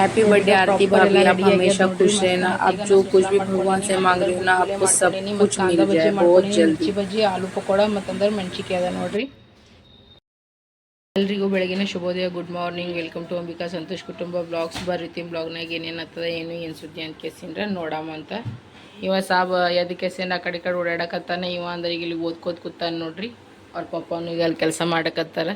Happy birthday आरती भाभी आप हमेशा खुश रहना आप जो कुछ भी भगवान से मांग रहे हो ना आपको सब कुछ मिल जाए बहुत जल्दी ಮಿರ್ಚಿ ಬಜ್ಜಿ ಆಲೂ ಪಕೋಡ ಮತ್ತಂದ್ರೆ ಮೆಣಸಿಕಾಯಿ ಅದ ನೋಡ್ರಿ ಎಲ್ರಿಗೂ ಬೆಳಗಿನ ಶುಭೋದಯ good morning welcome to Ambika Santosh ಕುಟುಂಬ ಬ್ಲಾಗ್ಸ್ ಬರ್ರಿತಿ ಬ್ಲಾಗ್ನಾಗ ಏನೇನು ಆಗ್ತದ ಏನು ಏನು ಸುದ್ದಿ ಅಂತ ಕೇಸಿಂದ್ರೆ ನೋಡಾಮ ಅಂತ ಇವ ಸಾಬ್ ಎದಕ್ಕೆ ಕೇಸಿಂದ ಆ ಕಡೆ ಈ ಕಡೆ ಓಡಾಡಕತ್ತಾನ ಇವ ಅಂದ್ರೆ ಈಗ ಇಲ್ಲಿ ಓದ್ಕೋತ ಕೂತಾನ ನೋಡ್ರಿ ಅವ್ರ ಪಪ್ಪನು ಈಗ ಅಲ್ಲಿ ಕೆಲಸ ಮಾಡಕತ್ತಾರ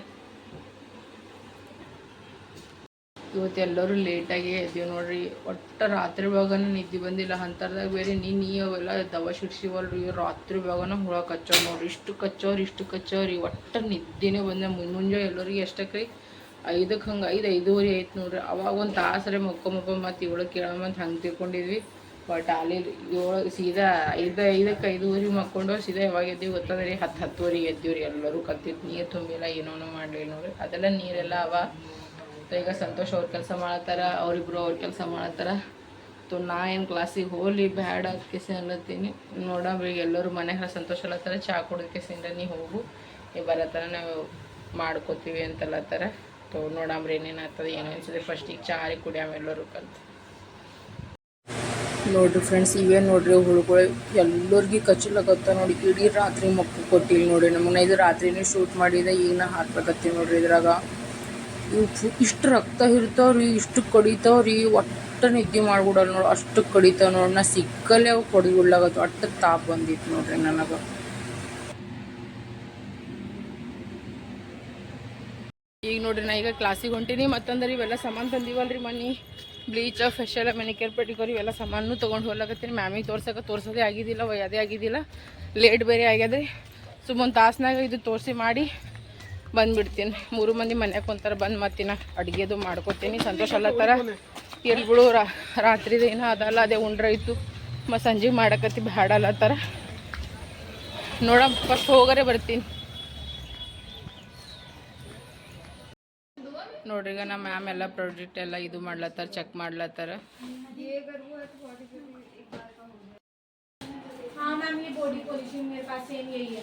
ಇವತ್ತು ಎಲ್ಲರೂ ಲೇಟಾಗಿ ಎದ್ದೀವಿ ನೋಡ್ರಿ. ಒಟ್ಟು ರಾತ್ರಿ ಭಾಗನ ನಿದ್ದೆ ಬಂದಿಲ್ಲ. ಅಂಥರ್ದಾಗ ಬೇರೆ ನೀನು ನೀ ಅವೆಲ್ಲ ದವ ಶಿಡ್ಸಿವಲ್ರಿ ಇವ್ರು ರಾತ್ರಿ ಭಾಗನ ಹುಳ ಕಚ್ಚೋರು ನೋಡ್ರಿ. ಇಷ್ಟು ಕಚ್ಚೋರಿ ಇಷ್ಟು ಕಚ್ಚೋರಿ ಒಟ್ಟು ನಿದ್ದೆನೇ ಬಂದೆ. ಮುಂಜಾನೆ ಎಲ್ಲರಿಗೆ ಎಷ್ಟಕ್ಕೆ ರೀ ಐದಕ್ಕೆ ಹಂಗೆ, ಐದು, ಐದೂವರೆ ಐತೆ ನೋಡ್ರಿ. ಅವಾಗ ಒಂದು ತಾಸರೆ ಮಕ್ಕೊಂಬಪ್ಪ ಮತ್ತು ಇವಳು ಕೇಳಮಂತ ಹಂಗೆ ತಿಳ್ಕೊಂಡಿದ್ವಿ. ಬಟ್ ಅಲ್ಲಿ ಏಳು ಸೀದಾ ಐದು, ಐದಕ್ಕೆ ಐದೂವರೆ ಮಕ್ಕೊಂಡು ಸೀದಾ ಯಾವಾಗ ಎದ್ದೀವಿ ರೀ? ಹತ್ತು, ಹತ್ತುವರೆಗೆ ಎದ್ದೀವ್ರಿ ಎಲ್ಲರೂ ಕತ್ತಿತ್ತು ನೀರು ತುಂಬಿಲ್ಲ ಏನೋನೋ ಮಾಡಲಿಲ್ಲ ನೋಡ್ರಿ. ಅದೆಲ್ಲ ನೀರೆಲ್ಲ ಅವ. ಈಗ ಸಂತೋಷ್ ಅವ್ರ ಕೆಲಸ ಮಾಡತ್ತಾರ, ಅವರಿಬ್ರು ಅವ್ರ ಕೆಲಸ ಮಾಡತ್ತಾರ. ತು ನಾ ಏನು ಕ್ಲಾಸಿಗೆ ಹೋಗ್ಲಿ, ಬ್ಯಾಡ ಕೆಸಿ ಅನ್ಲತ್ತೀನಿ ನೋಡಮ್ರಿ ಈಗ ಎಲ್ಲರೂ ಮನೆಗೆ ಸಂತೋಷ ಅಲ್ಲತ್ತಾರ ಚಹಾ ಕುಡಿದಕ್ಕೆ ಸಿಂದ ನೀ ಹೋಗು. ನೀ ಬರತ್ತಾರ ನಾವು ಮಾಡ್ಕೋತೀವಿ ಅಂತಲ್ಲತ್ತಾರ ತೋ ನೋಡಾಮ್ರಿ ಏನೇನು ಆಗ್ತದೆ, ಏನು ಅನ್ಸಿದೆ ಫಸ್ಟಿಗೆ ಚಹಾ ಕುಡಿಯಾಮ ಎಲ್ಲರೂ ಕಲ್ತು. ನೋಡ್ರಿ ಫ್ರೆಂಡ್ಸ್ ಇವೇ ನೋಡ್ರಿ ಹುಳುಗಳು. ಎಲ್ಲರಿಗೂ ಕಚ್ಚಲಕತ್ತ ನೋಡಿ. ಇಡೀ ರಾತ್ರಿ ಮಕ್ಕಳು ಕೊಟ್ಟಿಲ್ಲ ನೋಡ್ರಿ ನಮ್ಮನ್ನ ಇದು ರಾತ್ರಿನೇ ಶೂಟ್ ಮಾಡಿದೆ ಈಗ ನಾ ಹಾಕ್ಬೇಕತ್ತೀವಿ ನೋಡ್ರಿ ಇದ್ರಾಗ. ಇವು ಇಷ್ಟು ರಕ್ತ ಇರ್ತಾವ್ರಿ, ಇಷ್ಟು ಕಡಿತಾವ್ರಿ, ಒಟ್ಟು ನಿದ್ದೆ ಮಾಡ್ಬಿಡಲ್ಲ ನೋಡಿ, ಅಷ್ಟು ಕಡಿತಾವ ನೋಡಿ, ನಾ ಸಿಕ್ಕಲ್ಲೇ ಅವು ಕಡಿಗುಡ್ಲಾಗತ್ತು ಒಟ್ಟು ತಾಪ್ ಬಂದಿತ್ತು ನೋಡ್ರಿ ನನಗೆ. ಈಗ ನೋಡ್ರಿ ನಾ ಈಗ ಕ್ಲಾಸಿಗೆ ಹೊಂಟೀನಿ, ಮತ್ತಂದ್ರೆ ಇವೆಲ್ಲ ಸಾಮಾನು ತಂದೀವಲ್ರಿ ಮನಿ ಬ್ಲೀಚ್ ಫೆಷಲ್ ಮೆನಿಕೇರ್ ಪೆಟಿಕೋರ್ ಇವೆಲ್ಲ ಸಾಮಾನು ತೊಗೊಂಡು ಹೋಗ್ಲಾಕತ್ತೀನಿ. ಮ್ಯಾಮಿಗೆ ತೋರ್ಸಕ್ಕೆ ತೋರ್ಸೋದೇ ಆಗಿದ್ದಿಲ್ಲ, ಒಯ್ಯೋದೇ ಆಗಿದ್ದಿಲ್ಲ. ಲೇಟ್ ಬೇರೆ ಆಗ್ಯದ್ರಿ. ಸುಮ್ಮೊಂದು ತಾಸ್ನಾಗ ಇದು ತೋರಿಸಿ ಮಾಡಿ ಬಂದ್ಬಿಡ್ತೀನಿ ಮೂರು ಮಂದಿ ಮನ್ಯಾಗ ಕುಂತಾರ ಬಂದು ಮತ್ತಿನ ಅಡುಗೆದು ಮಾಡ್ಕೊತೀನಿ ಸಂತೋಷ ಅಲ್ಲತ್ತಾರ ಎಲ್ಗಳು ರಾತ್ರಿದು ಏನೋ ಅದಲ್ಲ ಅದೇ ಉಂಡ್ರ ಇತ್ತು ಮತ್ತು ಸಂಜೆ ಮಾಡಕತ್ತಿ ಬ್ಯಾಡ ಅಲ್ಲತ್ತಾರ ನೋಡ ಫಸ್ಟ್ ಹೋಗರೆ ಬರ್ತೀನಿ ನೋಡ್ರಿ ಈಗ ನಮ್ಮ ಮ್ಯಾಮ್ ಎಲ್ಲ ಪ್ರಾಜೆಕ್ಟ್ ಎಲ್ಲ ಇದು ಮಾಡ್ಲತ್ತಾರ ಚೆಕ್ ಮಾಡ್ಲತ್ತಾರ हाँ मैम ये बॉडी पॉलिशिंग मेरे पास सेम यही है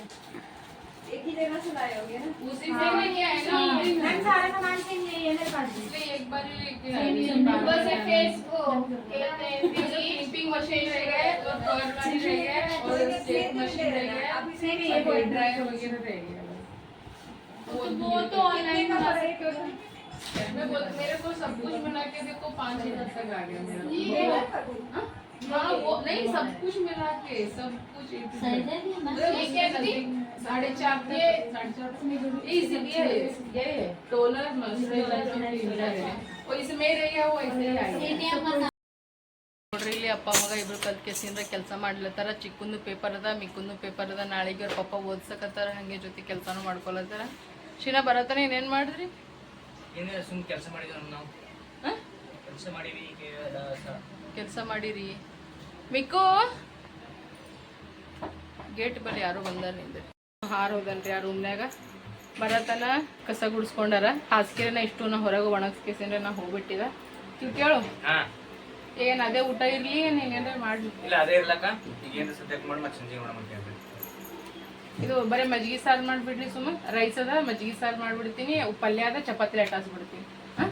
एक ही जगह से लाए होगे ना? उसी से लेके आए ना। मैम सारा सामान सेम यही है मेरे पास भी एक बार लेके आए। ऊपर से फेस को हैं। क्लिपिंग मशीन रह गए और कलर वाली रह गए और स्टेप मशीन रह गए अभी ही है बॉडी ड्रायर वगैरह रह गया वो तो ऑनलाइन का पड़ा है? क्यों मैं बोल मेरे को सब कुछ मिला के देखो पाँच हज़ार तक आ गया मेरा। हाँ? हाँ? वो नहीं सब कुछ मिला के सब कुछ A to Z. ये क्या है? साढ़े चार ये साढ़े चार तक नहीं जोड़ी ये इसीलिए ये ये टोनर मॉइस्चराइजर जो क्लीनर है वो इसमें रहेगा वो ऐसे ही आएगा ನೋಡ್ರಿ ಇಲ್ಲಿ ಅಪ್ಪ ಮಗ ಇಬ್ರು ಕಲ್ತ್ ಕೆಸಿಂದ ಕೆಲಸ ಮಾಡ್ಲತ್ತಾರ ಚಿಕ್ಕಂದು ಪೇಪರ್ ಅದ ಮಿಕ್ಕಂದು ಪೇಪರ್ ಅದ ನಾಳೆಗೆ ಅವ್ರ ಪಪ್ಪ ಓದ್ಸಕತ್ತಾರ ಹಂಗೆ ಜೊತೆ ಕೆಲಸನೂ ಮಾಡ್ಕೊಳತ್ತಾರ ಶಿನ ಬರತ್ತಾನ ಏನೇನು ಮಾಡಿದ್ರಿ ಏನಿಲ್ಲ ಸುಮ್ಮನೆ ಕೆಲಸ ಮಾಡಿದ್ವಿ ನಾವು ಹಾಂ ಕೆಲಸ ಮಾಡೀವಿ ಈಗ ಕೆಲಸ ಮಾಡಿರಿ ಮಿಕ್ಕು ಗೇಟ್ ಬಲ್ಲಿ ಯಾರೋ ಬಂದಾರ ನಿಂದ್ರಿ ಹಾರ್ ಹೋದನ್ರಿ ಆ ರೂಮ್ನ್ಯಾಗ ಬರತನ ಕಸ ಗುಡಿಸ್ಕೊಂಡಾರ ಹಾಸಿಗೆನ ಇಷ್ಟು ನಾ ಹೊರಗೆ ಒಣಗಿಸ್ಕೇಸಿನ್ರಿ ನಾ ಹೋಗ್ಬಿಟ್ಟಿದ. ಇವ್ ಕೇಳು. ಏನ್ ಅದೇ ಊಟ ಇರ್ಲಿ ನೀನೇನಾರ ಮಾಡ್ಲಿ? ಇಲ್ಲ ಅದೇ ಇರ್ಲಕ್ಕ. ಈಗ ಏನು ಸದ್ಯಕ್ಕೆ ಮಾಡಿ ಮತ್ತೆ ಸಂಜೆ ಮಾಡೋಣ ಅಂತ ಇದು ಬರೀ ಮಜ್ಜಿಗೆ ಸಾರು ಮಾಡ್ಬಿಡ್ಲಿ ಸುಮ್ಮ ರೈಸ್ ಅದ ಮಜ್ಜಿಗೆ ಸಾರು ಮಾಡ್ಬಿಡ್ತೀನಿ. ಪಲ್ಯ ಅದ ಚಪಾತಿ ಲಟ್ಟಾಸ್ಬಿಡ್ತೀನಿ ಹಾಂ?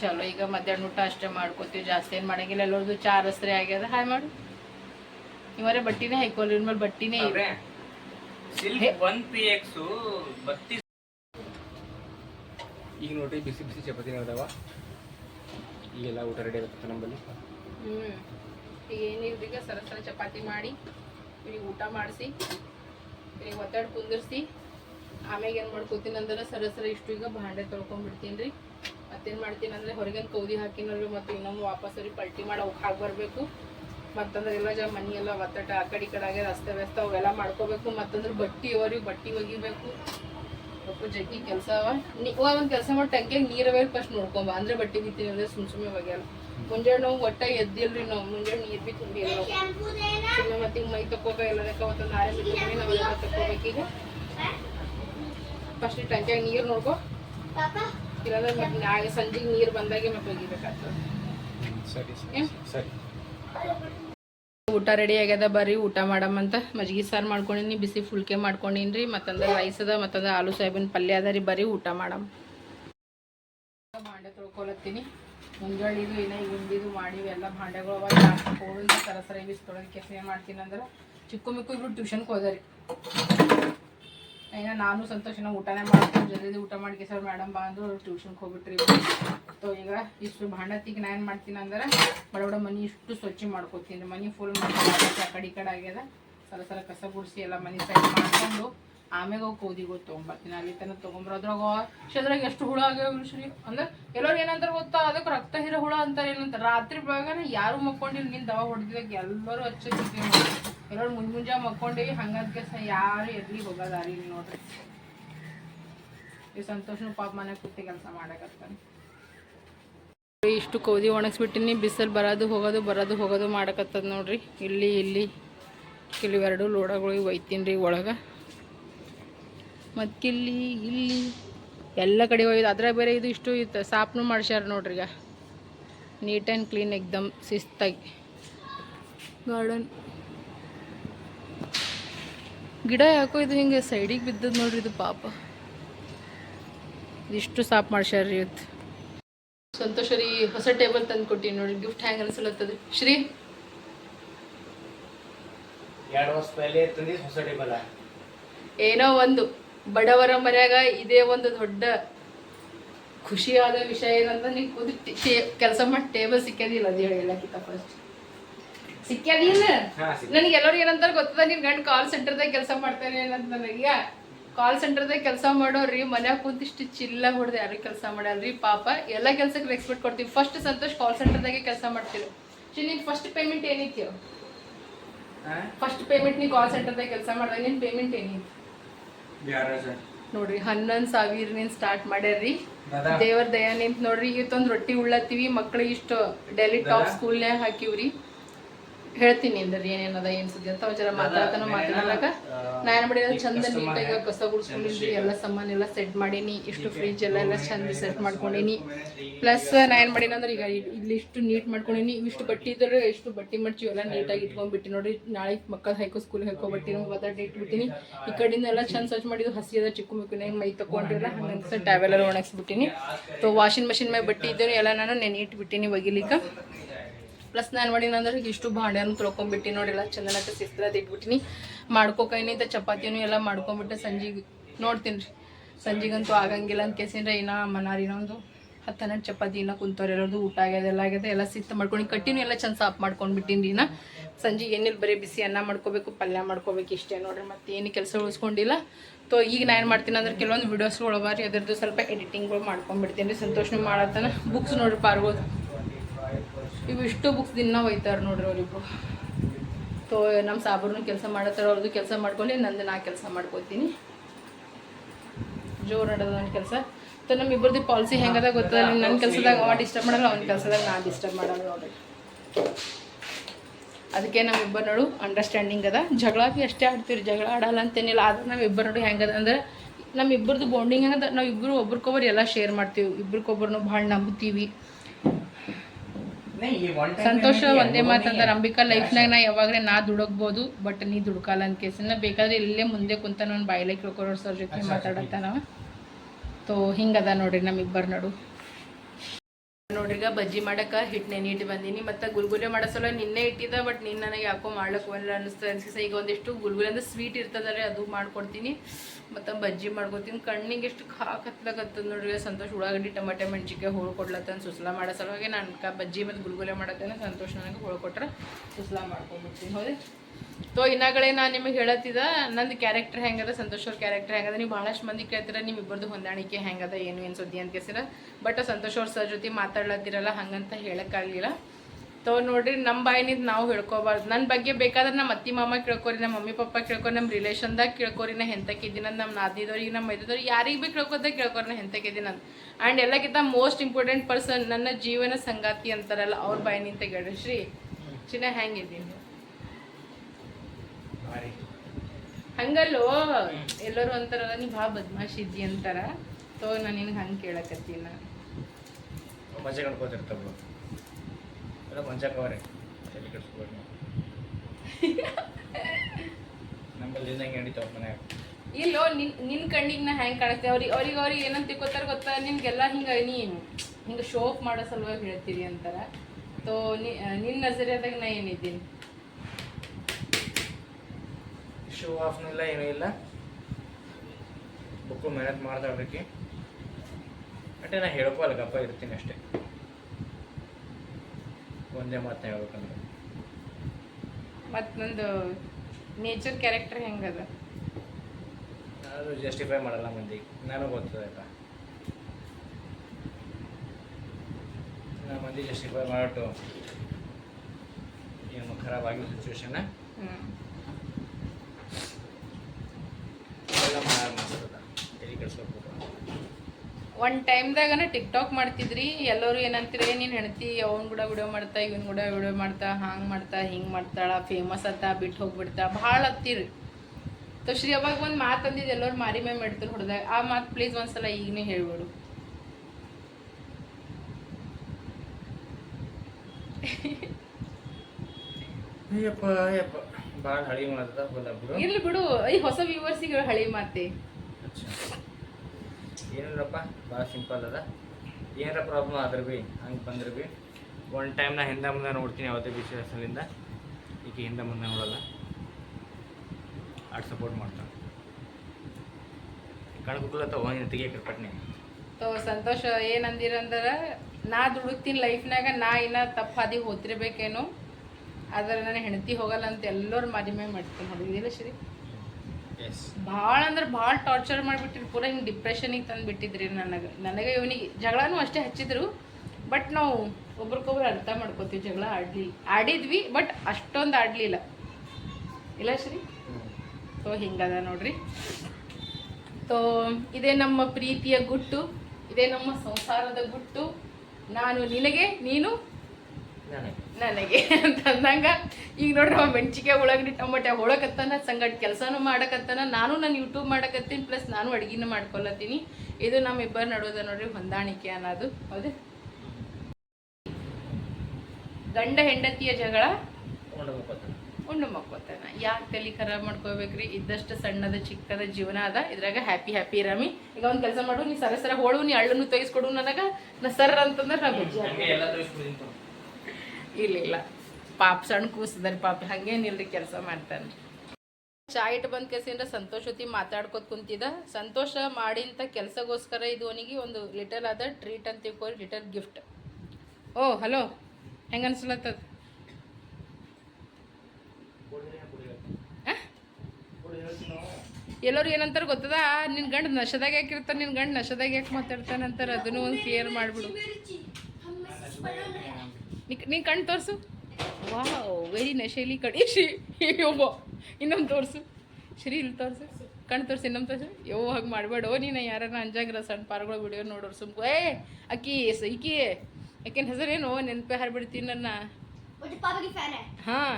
ಚಲೋ ಈಗ ಮಧ್ಯಾಹ್ನ ಊಟ ಅಷ್ಟೇ ಮಾಡ್ಕೋತೀವಿ. ಜಾಸ್ತಿ ಏನು ಮಾಡಂಗಿಲ್ಲ. ಎಲ್ಲರದು ಚಾರ್ ರಸ್ರೆ ಆಗ್ಯದ. ಹಾಯ್ ಮಾಡು. ಇವರೇ ಬಟ್ಟಿನೇ ಹೈಕೋಲ್ ಇನ್ಮೇಲೆ ಬಟ್ಟಿನೇ ಅವ್ರೆ ಸಿಲ್ಕ್ ಒನ್ ಪಿ ಎಕ್ಸು ಬತ್ತಿ ಈಗ ನೋಡ್ರಿ ಬಿಸಿ ಬಿಸಿ ಚಪಾತಿ ಅದಾವ ಈಗೆಲ್ಲ ಊಟ ರೆಡಿ ಆಗುತ್ತೆ ನಮ್ಮಲ್ಲಿ. ಹ್ಞೂ ಈಗ ಸರ ಸರ ಚಪಾತಿ ಮಾಡಿ ಇವ್ರಿಗೆ ಊಟ ಮಾಡಿಸಿ ಇವ್ರಿಗೆ ಒತ್ತಡ ಕುಂದಿರ್ಸಿ ಆಮ್ಯಾಗ ಏನು ಮಾಡ್ಕೋತೀನಿ ಅಂದ್ರೆ ಸರ ಸರ ಇಷ್ಟು ಈಗ ಭಾಂಡೆ ತೊಳ್ಕೊಂಡ್ಬಿಡ್ತೀನಿ ರೀ ಮತ್ತೇನು ಮಾಡ್ತೀನಿ ಅಂದರೆ ಹೊರಗಿನ ಕೌದಿ ಹಾಕಿನಲ್ರಿ ಮತ್ತು ಇನ್ನೊಮ್ಮೆ ವಾಪಸ್ ಅವ್ರಿಗೆ ಪಲ್ಟಿ ಮಾಡಿ ಅವ್ಕೆ ಹಾಕಿ ಬರಬೇಕು. ಮತ್ತಂದ್ರೆ ಎಲ್ಲ ಜನ ಮನಿ ಎಲ್ಲ ಒತ್ತಟ ಆ ಕಡೆ ಈ ಕಡೆ ಆಗ್ಯದ ವ್ಯಸ್ತ ಅವೆಲ್ಲ ಮಾಡ್ಕೋಬೇಕು ಮತ್ತಂದ್ರೆ ಬಟ್ಟಿ ಅವ್ರಿಗೆ ಬಟ್ಟಿ ಒಗಿಬೇಕು. ಒಬ್ಬ ಜಗ್ಗಿ ಕೆಲಸ ಅವ. ನೀವು ಒಂದು ಕೆಲಸ ಮಾಡಿ ಟಂಕಿಯಾಗ ನೀರು ಅವೇಲಿ ಫಸ್ಟ್ ನೋಡ್ಕೊಂಬ ಅಂದ್ರೆ ಬಟ್ಟೆ ಬಿತ್ತೀನಿ ಅಂದ್ರೆ ಸುಮ್ ಸುಮ್ಮನೆ ಒಗ್ಯಲ್ಲ. ಮುಂಜಾನೆ ನಾವು ಒಟ್ಟ ಎದ್ದಿಲ್ರಿ ನಾವು. ಮುಂಜಾನೆ ನೀರು ಬಿ ತುಂಬಿಲ್ಲ ಸುಮ್ಮನೆ ಮತ್ತೆ ಹಿಂಗೆ ಮೈ ತಕ್ಕೋಕ ಎಲ್ಲದಕ್ಕೆ ಅವತ್ತು ನಾಳೆ ಬಿಟ್ಟು ನಾವೆಲ್ಲ ಈಗ. ಫಸ್ಟ್ ಟಂಕಿಯಾಗ ನೀರು ನೋಡ್ಕೊ. ಇಲ್ಲಾಂದ್ರೆ ಮತ್ತೆ ನಾಳೆ ಸಂಜೆಗೆ ನೀರು ಬಂದಾಗೆ ಮತ್ತೆ ಒಗಿಬೇಕಾಗ್ತದೆ. ಸರಿ? ಸರಿ. ಊಟ ರೆಡಿ ಆಗ್ಯದ ಬರ್ರಿ, ಊಟ ಮಾಡಮ್ಮಂತ ಮಜ್ಗಿ ಸಾರು ಮಾಡ್ಕೊಂಡಿನಿ, ಬಿಸಿ ಫುಲ್ಕೆ ಮಾಡ್ಕೊಂಡಿನಿ ರೀ ಮತ್ತಂದ್ರೆ ರೈಸ್ ಅದ ಮತ್ತಂದ್ರೆ ಆಲೂ ಸಾಹೇಬಿನ ಪಲ್ಯ ಅದ ರೀ ಬರೀ ಊಟ ಮಾಡಮ್. ಭಾಂಡೆ ತೊಳ್ಕೊಳತ್ತೀನಿ ಮುಂಜಾಳಿದು ಏನ ಈಗ ಉಂಡಿದು ಮಾಡಿ ಎಲ್ಲ ಭಾಂಡೆಗಳು ಅವ. ಸರಸರ ಬಿಸಿ ಕೆಸ ಏನು ಮಾಡ್ತೀನಿ ಅಂದ್ರೆ ಚಿಕ್ಕ ಮಿಕ್ಕು ಇಬ್ರು ಟ್ಯೂಷನ್ಗೆ ಹೋದರಿ. ಇನ್ನು ನಾನು ಸಂತೋಷನ ಊಟನೇ ಮಾಡ್ತೀನಿ. ಜಲ್ದಿ ಊಟ ಮಾಡಿ ಸರ್ ಮೇಡಮ್ ಬಾ ಅಂದ್ರೆ ಟ್ಯೂಷನ್ಗೆ ಹೋಗ್ಬಿಟ್ರಿ ಸೊ ಈಗ ಇಷ್ಟು ಭಾಂಡತಿಗೆ ನಾ ಏನು ಮಾಡ್ತೀನಿ ಅಂದ್ರೆ ಬಡ ಬಡ ಮನೆ ಇಷ್ಟು ಸ್ವಚ್ಛ ಮಾಡ್ಕೊತೀನಿ ಮನೆ ಫುಲ್ ಮಾಡ್ಕೊಂಡು ಆ ಕಡೆ ಈ ಕಡೆ ಆಗ್ಯದ. ಸಲ ಸಲ ಕಸ ಗುಡಿಸಿ ಎಲ್ಲ ಮನೆ ಸೈಡ್ ಮಾಡ್ಕೊಂಡು ಆಮ್ಯಾಗ ಅವು ಕೋದಿಗಳು ತೊಗೊಂಬರ್ತೀನಿ. ಅಲ್ಲಿ ತನಕ ತೊಗೊಂಬ್ರ ಅದ್ರಾಗ ಶದ್ರಾಗ ಎಷ್ಟು ಹುಳ ಆಗ್ಯಾವ ಶ್ರೀ ಅಂದ್ರೆ ಎಲ್ಲರೂ ಏನಂತಾರೆ ಗೊತ್ತಾ? ಅದಕ್ಕೆ ರಕ್ತ ಹೀರೋ ಹುಳ ಅಂತಾರೆ ಏನಂತಾರೆ. ರಾತ್ರಿ ಬೆಳಗಾನ ಯಾರು ಮಕ್ಕೊಂಡಿಲ್ಲ. ನಿನ್ ದವ ಹೊಡೆದಿದಾಗ ಎಲ್ಲರೂ ಹಚ್ಚಿದ್ವಿ ಎಲ್ಲರೂ ಮುಂಜ್ ಮುಂಜಾ ಮಕ್ಕೊಂಡಿವಿ ಹಂಗದ್ಕೆ ಸಹ ಯಾರು ಎಲ್ಲಿ ಹೋಗೋದಾರಿ ನೋಡ್ರಿ. ಈ ಸಂತೋಷನು ಪಾಪ ಮನೆ ಕೂತಿ ಕೆಲಸ ಮಾಡಕತ್ತಾನೆ ಇಷ್ಟು ಕೌದಿ ಒಣಗಿಸ್ಬಿಟ್ಟಿನಿ, ಬಿಸಿಲು ಬರೋದು ಹೋಗೋದು ಬರೋದು ಹೋಗೋದು ಮಾಡಕತ್ತದ ನೋಡ್ರಿ. ಇಲ್ಲಿ ಇಲ್ಲಿ. ಕೆಲವೆರಡು ಲೋಡಗಳಿಗೆ ಒಯ್ತೀನಿ ರೀ ಒಳಗೆ. ಮತ್ತು ಇಲ್ಲಿ. ಇಲ್ಲಿ ಎಲ್ಲ ಕಡೆ ಒಯ್ದು ಅದ್ರ ಬೇರೆ ಇದು ಇಷ್ಟು ಇತ್ತು ಸಾಪ್ನು ಮಾಡ್ಸ್ಯಾರ ನೋಡ್ರಿ ಈಗ. ನೀಟ್ ಆ್ಯಂಡ್ ಕ್ಲೀನ್ ಎಕ್ದಮ್, ಶಿಸ್ತಾಗಿ. ಗಾರ್ಡನ್. ಗಿಡ ಯಾಕೋ ಇದು ಹಿಂಗೆ ಸೈಡಿಗೆ ಬಿದ್ದದ ನೋಡ್ರಿ ಇದು ಪಾಪ. ಇದಿಷ್ಟು ಸಾಪ್ ಮಾಡ್ಸ್ಯಾರ ರೀ ಇವತ್ತು. ಸಂತೋಷ ರೀ ಹೊಸ ಟೇಬಲ್ ತಂದು ಕೊಟ್ಟಿನಿ ನೋಡಿ ಗಿಫ್ಟ್ ಹ್ಯಾಂಗ್ ಅನ್ಸಲತ್ತದ ಶ್ರೀ? ಎರಡು ವರ್ಷ ಪಹಲೆ ತಂದಿದ್ದು ಹೊಸ ಟೇಬಲ್ ಏನೋ ಒಂದು ಬಡವರ ಮರ್ಯಾಗ ಇದೇ ಒಂದು ದೊಡ್ಡ ಖುಷಿಯಾದ ವಿಷಯ ಏನಂತ ನೀವು ಕೂದಿ ಕೆಲಸ ಮಾಡಿ ಟೇಬಲ್ ಸಿಕ್ಕದಿಲ್ಲ ಅದು ಹೇಳಕ್ಕಿತ್ತ ಫಸ್ಟ್ ಸಿಕ್ಕ್ಯದಿಲ್ಲ ಹಾ ಸಿಕ್ಕ ನನಗೆ ಎಲ್ಲರೂ ಏನಂತಾರೆ ಗೊತ್ತದ? ನೀನ್ ಗಂಡ ಕಾಲ್ ಸೆಂಟರ್ದಾಗ ಕೆಲಸ ಮಾಡ್ತಾನೆ ಏನಂತ ನನಗೆ. ಕಾಲ್ ಸೆಂಟರ್ದಾಗ ಕೆಲಸ ಮಾಡೋರಿ ಮನ್ಯಾಗ ಕುಂತಿಷ್ಟು ಚಿಲ್ಲ ಹೊಡೆದು ಯಾರು ಕೆಲಸ ಮಾಡಲ್ರಿ ಪಾಪ. ಎಲ್ಲ ಕೆಲ್ಸಕ್ಕೆ ರೆಸ್ಪೆಕ್ಟ್ ಕೊಡ್ತೀವಿ. ಫಸ್ಟ್ ಸಂತೋಷ್ ಕಾಲ್ ಸೆಂಟರ್ದಾಗೆ ಕೆಲಸ ಮಾಡ್ತೀವಿ. ಚಿ ನಿನ್ ಫಸ್ಟ್ ಪೇಮೆಂಟ್ ಏನಿತ್ತು ಫಸ್ಟ್ ಪೇಮೆಂಟ್ ನೀ ಕಾಲ್ ಸೆಂಟರ್ದಾಗ ಕೆಲಸ ಮಾಡಿದಾಗ ನಿನ್ ಪೇಮೆಂಟ್ ಏನಿತ್ತು ನೋಡ್ರಿ ಹನ್ನೊಂದು ಸಾವಿರ ನಿನ್ ಸ್ಟಾರ್ಟ್ ಮಾಡ್ಯಾರ್ರಿ. ದೇವರ ದಯ ನಿಂತ ನೋಡ್ರಿ ಇವತ್ತೊಂದು ರೊಟ್ಟಿ ಉಳ್ಳತ್ತೀವಿ ಮಕ್ಳಿಗೆ ಇಷ್ಟು ಡೆಲಿ ಟಾಪ್ ಸ್ಕೂಲ್ನ್ಯಾಗ ಹಾಕಿವ್ರಿ ಹೇಳ್ತೀನಿ ಅಂದ್ರೆ ಏನೇನದ ಏನ್ ಸುದ್ದಿ ಅಂತ ಜರ ಮಾತಾಡ್ತಾನ ಮಾತಾಡಿದಾಗ ನಾ ಏನ್ ಮಾಡಿದ್ರೆ ಚಂದ ನೀಟಾಗಿ ಕಸ ಗುಡಿಸ್ಕೊಂಡಿದ್ವಿ ಎಲ್ಲ ಸಾಮಾನ್ ಎಲ್ಲ ಸೆಟ್ ಮಾಡೀನಿ ಇಷ್ಟು ಫ್ರಿಜ್ ಎಲ್ಲ ಎಲ್ಲ ಚಂದ ಸೆಟ್ ಮಾಡ್ಕೊಂಡೀನಿ. ಪ್ಲಸ್ ನಾ ಏನ್ ಮಾಡೀನಿ ಅಂದ್ರೆ ಈಗ ಇಲ್- ಇಲ್ಲಿ ಇಷ್ಟು ನೀಟ್ ಮಾಡ್ಕೊಂಡೀನಿ ಇಷ್ಟು ಬಟ್ಟೆ ಇದ್ರೆ ಇಷ್ಟು ಬಟ್ಟೆ ಮಡ್ಚಿ ಎಲ್ಲ ನೀಟಾಗಿ ಇಟ್ಕೊಂಡ್ಬಿಟ್ಟು ನೋಡ್ರಿ. ನಾಳೆ ಮಕ್ಕಳ ಹೈಕೋ ಸ್ಕೂಲ್ ಹೈಕೋ ಬಟ್ಟೆ ಒದ್ದಾಡಿ ಇಟ್ಬಿಟ್ಟಿನಿ ಈ ಕಡೆಯಿಂದ ಎಲ್ಲ ಚಂದ ಸ್ವಚ್ಛ ಮಾಡಿದ್ರು ಹಸಿ ಅದ ಚಿಕ್ಕ ಮಿಕ್ಕನೆ ಮೈ ತಗೊಂಡಿಲ್ಲ ಹಂಗಂತ ಟ್ಯಾವೆಲ್ ಎಲ್ಲ ಒಣಗಿಸ್ಬಿಟ್ಟಿನಿ. ಸೊ ವಾಷಿಂಗ್ ಮಷಿನ್ ಮೇಲೆ ಬಟ್ಟಿ ಇದ್ದೇನೆ ಎಲ್ಲ ನಾನು ನೆನೆ ಇಟ್ಬಿಟ್ಟಿನಿ ಒಗಿಲಿಕ್ಕೆ. ಪ್ಲಸ್ ನಾನು ಮಾಡಿನ ಅಂದ್ರೆ ಇಷ್ಟು ಭಾಂಡ್ಯಾನು ತೊಳ್ಕೊಂಡ್ಬಿಟ್ಟು ನೋಡಿ, ಎಲ್ಲ ಚಂದನಕ್ಕೆ ತೆಗ್ಬಿಟ್ಟಿನಿ ಇಟ್ಬಿಟ್ಟಿನಿ. ಮಾಡ್ಕೋಕೈನಿಂದ ಚಪಾತಿನೂ ಎಲ್ಲ ಮಾಡ್ಕೊಂಬಿಟ್ಟು ಸಂಜೆಗೆ, ನೋಡ್ತೀನಿ ರೀ. ಸಂಜೆಗಂತೂ ಆಗಂಗಿಲ್ಲ ಅಂತ ಕೇಸಿಂದ್ರೆ ಇನ್ನ ಮನಾರಿ ಒಂದು ಹತ್ತು ಹನ್ನೆರಡು ಚಪಾತಿ ಇನ್ನ ಕುಂತವ್ರು ಎಲ್ಲರದು ಊಟ ಆಗ್ಯದ, ಎಲ್ಲ ಆಗ್ಯದ, ಎಲ್ಲ ಸಿತ್ತ ಮಾಡ್ಕೊಂಡು, ಕಟ್ಟಿನೂ ಎಲ್ಲ ಚಂದ ಸಾಫ್ ಮಾಡ್ಕೊಂಡ್ಬಿಟ್ಟಿನಿ ಇನ್ನ. ಸಂಜೆ ಏನಿಲ್ಲ ಬರೀ ಬಿಸಿ ಅನ್ನ ಮಾಡ್ಕೋಬೇಕು, ಪಲ್ಯ ಮಾಡ್ಕೋಬೇಕು ಇಷ್ಟೇ ನೋಡ್ರಿ, ಮತ್ತೆ ಏನು ಕೆಲಸ ಉಳಿಸ್ಕೊಂಡಿಲ್ಲ. ತೊ, ಈಗ ನಾನು ಏನು ಮಾಡ್ತೀನಿ ಅಂದ್ರೆ ಕೆಲವೊಂದು ವಿಡಿಯೋಸ್ಗಳು ರೀ, ಅದರದ್ದು ಸ್ವಲ್ಪ ಎಡಿಟಿಂಗ್ಗಳು ಮಾಡ್ಕೊಂಡ್ಬಿಡ್ತೀನಿ ರೀ, ಸಂತೋಷನೂ ಮಾಡತ್ತಾನ. ಬುಕ್ಸ್ ನೋಡ್ರಿ ಪಾರ್ಬೋದು ಇವು ಇಷ್ಟು ಬುಕ್ಸ್ ದಿನ ಒಯ್ತಾರೆ ನೋಡ್ರಿ ಅವರಿಬ್ರು. ತೋ ನಮ್ಮ ಸಾಬ್ರನ್ನ ಕೆಲಸ ಮಾಡತ್ತಾರ ಅವ್ರದ್ದು ಕೆಲಸ ಮಾಡ್ಕೊಂಡು, ನಂದು ನಾ ಕೆಲಸ ಮಾಡ್ಕೊತೀನಿ. ಜೋರು ನಡೆದ ನನ್ನ ಕೆಲಸ. ತೋ ನಮ್ಮ ಇಬ್ಬರದ್ದು ಪಾಲಿಸಿ ಹೆಂಗದ ಗೊತ್ತದ ನನ್ನ ಕೆಲಸದಾಗ ಅವ ಡಿಸ್ಟರ್ಬ್ ಮಾಡಲ್ಲ, ಅವ್ನ ಕೆಲಸದಾಗ ನಾ ಡಿಸ್ಟರ್ಬ್ ಮಾಡಲ್ಲ ನೋಡ್ರಿ. ಅದಕ್ಕೆ ನಮ್ಮಿಬ್ಬರು ನಡು ಅಂಡರ್ಸ್ಟ್ಯಾಂಡಿಂಗ್ ಅದ. ಜಗಳ ಭೀ ಅಷ್ಟೇ ಆಡ್ತೀವಿ ಜಗಳ ಆಡಲ್ಲ ಅಂತೇನಿಲ್ಲ. ಆದ್ರೆ ನಮ್ಮಿಬ್ಬರು ನಡು ಹೆಂಗದ ಅಂದ್ರೆ ಬೋಂಡಿಂಗ್ ಬಾಂಡಿಂಗ್ ಹೆಂಗದ ನಾವಿಬ್ಬರು ಒಬ್ರಿಗೊಬ್ರು ಎಲ್ಲ ಶೇರ್ ಮಾಡ್ತೀವಿ. ಇಬ್ರಿಗೊಬ್ರನ್ನು ಭಾಳ ನಂಬ್ತೀವಿ. ಸಂತೋಷ ಒಂದೇ ಮಾತಂದ್ರೆ ಅಂಬಿಕಾ ಲೈಫ್ನಾಗ ನಾ ಯಾವಾಗಲೇ ನಾ ದುಡಕ್ಬೋದು ಬಟ್ ನೀ ದುಡ್ಕಲ್ಲ ಅಂತ ಕೇಸಿನ ಬೇಕಾದ್ರೆ ಇಲ್ಲೇ ಮುಂದೆ ಕುಂತ ನಾನು ಬಾಯಿಲೆ ಕೇಳ್ಕೊರೋ ಸರ್ ಜೊತೆ ಮಾತಾಡತ್ತಾನ ತೋ ಹಿಂಗದ ನೋಡ್ರಿ ನಮ್ಮಿಬ್ಬರ ನಡು. ಈಗ ಬಜ್ಜಿ ಮಾಡಕ್ಕೆ ಹಿಟ್ಟು ನೆನಿಟ್ಟು ಬಂದೀನಿ, ಮತ್ತು ಗುಲ್ಗುಲೆ ಮಾಡೋ ಸಲ ನಿನ್ನೆ ಇಟ್ಟಿದ್ದೆ ಬಟ್ ನಿನ್ನ ನನಗೆ ಯಾಕೋ ಮಾಡ್ಲಿಕ್ಕೆ ಒಲ್ಲ ಅನ್ನಿಸ್ತದೆ ಅನ್ಸಿಸ ಈಗ ಒಂದಿಷ್ಟು ಗುಲ್ಗುಲೆ ಅಂದ್ರೆ ಸ್ವೀಟ್ ಇರ್ತದಲ್ಲ ಅದು ಮಾಡ್ಕೊಡ್ತೀನಿ. ಮತ್ತು ಬಜ್ಜಿ ಮಾಡ್ಕೊತೀನಿ ಕಣ್ಣಿಗೆ ಎಷ್ಟು ಹಾಕತ್ಲಾಗತ್ತದ ನೋಡ್ರಿ, ಸಂತೋಷ ಉಳ್ಳಾಗಡ್ಡಿ, ಟಮಾಟೆ, ಮೆಣಸಿನ್ಕಾಯಿ ಹೋಳು ಸುಸಲ ಮಾಡೋ ಸಲುವಾಗಿ ನಾನು ಬಜ್ಜಿ ಮತ್ತು ಗುಲ್ಗುಲೆ ಮಾಡತ್ತೇನೆ ಸಂತೋಷ ನನಗೆ ಹೋಳು ಸುಸಲ ಸುಸ್ಲಾ ಮಾಡ್ಕೊಂಡ್ಬಿಡ್ತೀನಿ ಹೌದೇ ತೋ ಇನ್ನಗಳೇ ನಾನು ನಿಮಗೆ ಹೇಳತ್ತಿದ, ನಂದು ಕ್ಯಾರೆಕ್ಟರ್ ಹೆಂಗದ, ಸಂತೋಷ್ ಅವ್ರ ಕ್ಯಾರೆಕ್ಟರ್ ಹೆಂಗದ, ನೀವು ಭಾಳಷ್ಟು ಮಂದಿ ಕೇಳ್ತೀರ ನಿಮ್ಮ ಇಬ್ಬರದು ಹೊಂದಾಣಿಕೆ ಹೆಂಗದ, ಏನು ಏನು ಸುದ್ದಿ ಅಂತ ಕೇಸಿರ ಬಟ್ ಸಂತೋಷ್ ಅವ್ರ ಸರ್ ಜೊತೆ ಮಾತಾಡ್ಲತ್ತಿರಲ್ಲ, ಹಂಗಂತ ಹೇಳೋಕ್ಕಾಗಲಿಲ್ಲ. ತೋ, ನೋಡ್ರಿ ನಮ್ಮ ಬಾಯಿನಿಂದ ನಾವು ಹೇಳ್ಕೊಬಾರ್ದು ನನ್ನ ಬಗ್ಗೆ ಬೇಕಾದ್ರೆ ನಮ್ಮ ಅತ್ತಿ ಮಾಮ ಕೇಳ್ಕೊರಿ ನಮ್ಮ ಮಮ್ಮಿ ಪಪ್ಪ ಕೇಳ್ಕೊರಿ ನಮ್ಮ ರಿಲೇಷನ್ದಾಗ ಕೇಳ್ಕೊರಿ, ನಾ ಹೆಂತಕ್ಕಿದ್ದೀನಿ ನಮ್ಮ ನಾದಿದವ್ರಿಗೆ ನಮ್ಮ ಮೈದಿದವ್ರಿಗೆ, ಯಾರಿಗೆ ಭೀ ಕೇಳ್ಕೊತ ಕೇಳ್ಕೊರಿ, ನಾ ಹೆಂತಕ್ಕಿದ್ದೀನಿ ಅಂತ ಆ್ಯಂಡ್ ಎಲ್ಲಕ್ಕಿಂತ ಮೋಸ್ಟ್ ಇಂಪಾರ್ಟೆಂಟ್ ಪರ್ಸನ್ ನನ್ನ ಜೀವನ ಸಂಗಾತಿ ಅಂತಾರಲ್ಲ, ಅವ್ರ ಬಾಯಿನಿಂದ ಕೇಳಿ ಶ್ರೀ, ಚಿನ್ನ ಹೆಂಗಿದ್ದೀನಿ? ಹಂಗಲ್ಲೋ ಎಲ್ಲರೂ ಅಂತಾರಲ್ಲ ನೀ ಭಾಳ ಬದ್ಮಾಶ್ ಇದ್ದಿ ಅಂತಾರ. ತೋ ನಾನು ನಿನ್ಗೆ ಹಂಗೆ ಕೇಳಕತ್ತೀನಿ ನಾನು. ಮಜಾ ಕಣ್ಕೋತಿರ್ತಾವ ಎಲ್ಲ ಮಂಜಾಕವ್ರೆ ತಲೆ ಕೆಡ್ಸ್ಕೊಬೇಡಿ ನಮ್ಮಲ್ಲಿ ನಡೀತಾವ ಮನ್ಯಾಗ. ಇಲ್ಲೋ ನಿನ್ ನಿನ್ನ ಕಣ್ಣಿಗೆ ನಾ ಹೆಂಗೆ ಕಾಣತ್ತೆ ಅವ್ರಿಗೆ ಅವ್ರಿಗೆ ಅವ್ರಿಗೆ ಏನಂತ ತಿಳ್ಕೊತಾರ ಗೊತ್ತಾ? ನಿನ್ಗೆಲ್ಲ ಹಿಂಗೆ ನೀ ಹಿಂಗೆ ಶೋ ಆಫ್ ಮಾಡೋ ಸಲುವಾಗಿ ಹೇಳ್ತೀರಿ ಅಂತಾರ. ತೋ ನಿನ್ನ ನಜರಿಯಾದಾಗ ನಾ ಏನಿದ್ದೀನಿ? ಶೋ ಆಫ್ನಿಲ್ಲ ಇಲ್ಲ ಏನೂ ಇಲ್ಲ. ಬುಕ್ಕು ಮೆಹನತ್ ಮಾಡ್ತಾಳ್ರಿ ಬಟ್ ನಾ ಹೇಳ್ಕೊಲ್ಲ ಗಪ್ಪ ಇರ್ತೀನಿ ಅಷ್ಟೇ. ಒಂದೇ ಮಾತನ್ನ ಹೇಳ್ಬೇಕಂದ್ರೆ. ಮತ್ತು ನಂದು ನೇಚರ್ ಕ್ಯಾರೆಕ್ಟರ್ ಹೆಂಗದ? ಅದು ಜಸ್ಟಿಫೈ ಮಾಡಲ್ಲ ಮಂದಿಗೆ ನನಗೆ ಗೊತ್ತದಪ್ಪ ನಾ ಮಂದಿ ಜಸ್ಟಿಫೈ ಮಾಡಟ್ಟು. ಏನು ಖರಾಬ್ ಆಗಿರೋ ಸಿಚುವೇಶನ್ ಹ್ಞೂ ಎಲ್ಲ ಮಾಡಿ ಮಾಡ್ತದ ಎಲ್ಲಿ ಕೆಡ್ಸ್ಕೊಬೇಕು ಒಂದು ಟೈಮ್ದಾಗನ ಟಿಕ್ ಟಾಕ್ ಮಾಡ್ತಿದ್ರಿ ಎಲ್ಲರೂ ಏನಂತೀರಿ ನೀನು ಹೆಣ್ತಿ ಅವನ್ ಕೂಡ ವಿಡಿಯೋ ಮಾಡ್ತಾ ಇವನ್ ಕೂಡ ವಿಡಿಯೋ ಮಾಡ್ತಾ ಹಾಂಗೆ ಮಾಡ್ತಾ ಹಿಂಗೆ ಮಾಡ್ತಾಳ ಫೇಮಸ್ ಆತ ಬಿಟ್ಟು ಹೋಗ್ಬಿಡ್ತಾ. ಭಾಳ ಹತ್ತಿರಿ. ತೋ ಶ್ರೀ ಅವಾಗ ಒಂದು ಮಾತು ಅಂದಿದ್ದು ಎಲ್ಲರೂ ಮಾರಿ ಮೇ ಮಾಡ್ತಾರೆ ಹೊಡೆದಾಗ ಆ ಮಾತು ಪ್ಲೀಸ್ ಒಂದ್ಸಲ ಈಗನೇ ಹೇಳ್ಬಿಡು. ಇರ್ಲಿ ಬಿಡು. ಈ ಹೊಸ ವ್ಯೂವರ್ಸಿಗೆ ಹಳಿ ಮಾತೆ. ಏನಿಲ್ಲಪ್ಪ, ಭಾಳ ಸಿಂಪಲ್ ಅದ. ಏನಾರ ಪ್ರಾಬ್ಲಮ್ ಆದ್ರೆ ಭೀ ಹಂಗೆ ಬಂದ್ರೆ ಭೀ ಒನ್ ಟೈಮ್ ನಾ ಹಿಂದೆ ಮುಂದೆ ನೋಡ್ತೀನಿ ಯಾವುದೇ ವಿಷಯದಿಂದ ಈಗ ಹಿಂದೆ ಮುಂದೆ ನೋಡಲ್ಲ. ಆಟ್ ಸಪೋರ್ಟ್ ಮಾಡ್ತಾನೆ ಕಣ್ಕುಕ್ಲತ್ತವ ತಗೋ ತೆಗಿಯಕ್ಕೆ ಪಟ್ನೆ ತೋ, ಸಂತೋಷ ಏನಂದಿರಂದ್ರೆ ನಾ ದುಡುಕ್ತೀನಿ ಲೈಫ್ನಾಗ ನಾ ಇನ್ನ ತಪ್ಪು ಹಾದಿ ಹೋತಿರ್ಬೇಕೇನು. ಆದ್ರೆ ನನ್ನ ಹೆಂಡತಿ ಹೋಗಲ್ಲ ಅಂತ ಎಲ್ಲರೂ ಮದುವೆ ಮಾಡ್ತೀನಿ ಹೊಡಿದಿಲ್ಲ ಶ್ರೀ. ಭಾಳ ಅಂದ್ರೆ ಭಾಳ ಟಾರ್ಚರ್ ಮಾಡಿಬಿಟ್ಟಿರಿ ಪೂರ ಹಿಂಗೆ ಡಿಪ್ರೆಷನಿಗೆ ತಂದು ಬಿಟ್ಟಿದ್ರಿ ನನಗೆ. ನನಗೆ ಇವನಿಗೆ ಜಗಳನೂ ಅಷ್ಟೇ ಹಚ್ಚಿದ್ರು. ಬಟ್ ನಾವು ಒಬ್ರಿಗೊಬ್ರು ಅರ್ಥ ಮಾಡ್ಕೋತೀವಿ ಜಗಳ ಆಡ್ಲಿ. ಆಡಿದ್ವಿ ಬಟ್ ಅಷ್ಟೊಂದು ಆಡಲಿಲ್ಲ. ಇಲ್ಲ ಶ್ರೀ? ಸೊ ಹಿಂಗದ ನೋಡ್ರಿ. ಸೊ ಇದೇ ನಮ್ಮ ಪ್ರೀತಿಯ ಗುಟ್ಟು ಇದೇ ನಮ್ಮ ಸಂಸಾರದ ಗುಟ್ಟು. ನಾನು ನಿನಗೆ ನೀನು ನನಗೆ. ಅಂತಂದಂಗ ಈಗ ನೋಡ್ರಿ ಅವ ಮೆಣಸಿಕೆ ಉಳ್ಳಾಗಡ್ಡಿ ಟೊಮಟೆ ಹೊಳಕತ್ತಾನ ಸಂಗಟ್ ಕೆಲಸನೂ ಮಾಡಕತ್ತಾನ ನಾನು ನಾನು ಯೂಟ್ಯೂಬ್ ಮಾಡಕತ್ತೀನಿ ಪ್ಲಸ್ ನಾನು ಅಡ್ಗಿನೂ ಮಾಡ್ಕೊಳತ್ತೀನಿ ಇದು ನಮ್ಮ ಇಬ್ಬರು ನಡುವುದ ನೋಡ್ರಿ ಹೊಂದಾಣಿಕೆ ಅನ್ನೋದು. ಹೌದು ಗಂಡ ಹೆಂಡತಿಯ ಜಗಳ ಉಂಡು ಮಕ್ಕೋತಾನ. ಯಾಕೆ ತಲೆ ಖರಾಬ್ ಮಾಡ್ಕೋಬೇಕ್ರಿ? ಇದ್ದಷ್ಟು ಸಣ್ಣದ ಚಿಕ್ಕದ ಜೀವನ ಅದ. ಇದ್ರಾಗ ಹ್ಯಾಪಿ ಹ್ಯಾಪಿ ಇರಾಮಿ. ಈಗ ಒಂದು ಕೆಲಸ ಮಾಡು ನೀ ಸರ ಸರ ಹೋಳು ನೀ ಅಳ್ಳನ್ನು ತೆಗಿಸ್ಕೊಡು ನನಗ. ನಾ ಸರ್ ಅಂತಂದ್ರೆ ನಾ ಇಲ್ಲ ಪಾಪ ಸಣ್ಣ ಕೂಸಿದಾರೆ ಪಾಪ, ಹಂಗೇನಿಲ್ರಿ ಕೆಲಸ ಮಾಡ್ತಾನೆ ಚಾಯ್ ಇಟ್ಟು ಬಂದ ಕೆಸಿಂದ್ರೆ ಸಂತೋಷ ಜೊತೆ ಮಾತಾಡ್ಕೊತ ಕುಂತಿದ್ದ. ಸಂತೋಷ ಮಾಡಿಂತ ಕೆಲಸಗೋಸ್ಕರ ಇದು ಅವನಿಗೆ ಒಂದು ಲಿಟಲ್ ಆದ ಟ್ರೀಟ್ ಅಂತ ತಿಳ್ಕೊರಿ ಲಿಟಲ್ ಗಿಫ್ಟ್ ಓ, ಹಲೋ. ಹೆಂಗೆ ಅನ್ಸ್ಲತ್ತದ ಎಲ್ಲರೂ ಏನಂತಾರೆ ಗೊತ್ತದ? ನಿನ್ನ ಗಂಡ ನಶದಾಗ ಯಾಕಿರ್ತಾನೆ ನಿನ್ನ ಗಂಡ ನಶದಾಗ ಯಾಕೆ ಮಾತಾಡ್ತಾನೆ ಅಂತಾರೆ ಅದನ್ನು ಒಂದು ಕ್ಲಿಯರ್ ಮಾಡಿಬಿಡು. ನೀನು ಕಣ್ಣು ತೋರಿಸು. ವಾವ್ ವೆರಿ ನಶೇಲಿ ಕಡಿ ಶ್ರೀ ಯೋಬೋ ಇನ್ನೊಂದು ತೋರಿಸು. ಶ್ರೀ ಇಲ್ಲಿ ತೋರಿಸು. ಕಣ್ಣು ತೋರಿಸಿ ಇನ್ನೊಂದು ತೋರಿಸು. ಯೋ ಹಾಗೆ ಮಾಡಬೇಡ. ನೀನು ಯಾರನ್ನ ಅಂಜಾಗಿರ ಸಣ್ಣ ಪಾರ್ಗಳ ವಿಡಿಯೋ ನೋಡೋರು ಸುಮ್ ಏ ಅಕ್ಕಿ ಸೈಕಿ ಯಾಕೆನ ಹೆಸರೇನು? ನೆನಪೆ ಹರಿಬಿಡ್ತೀನಿ ನನ್ನ. ಹಾಂ.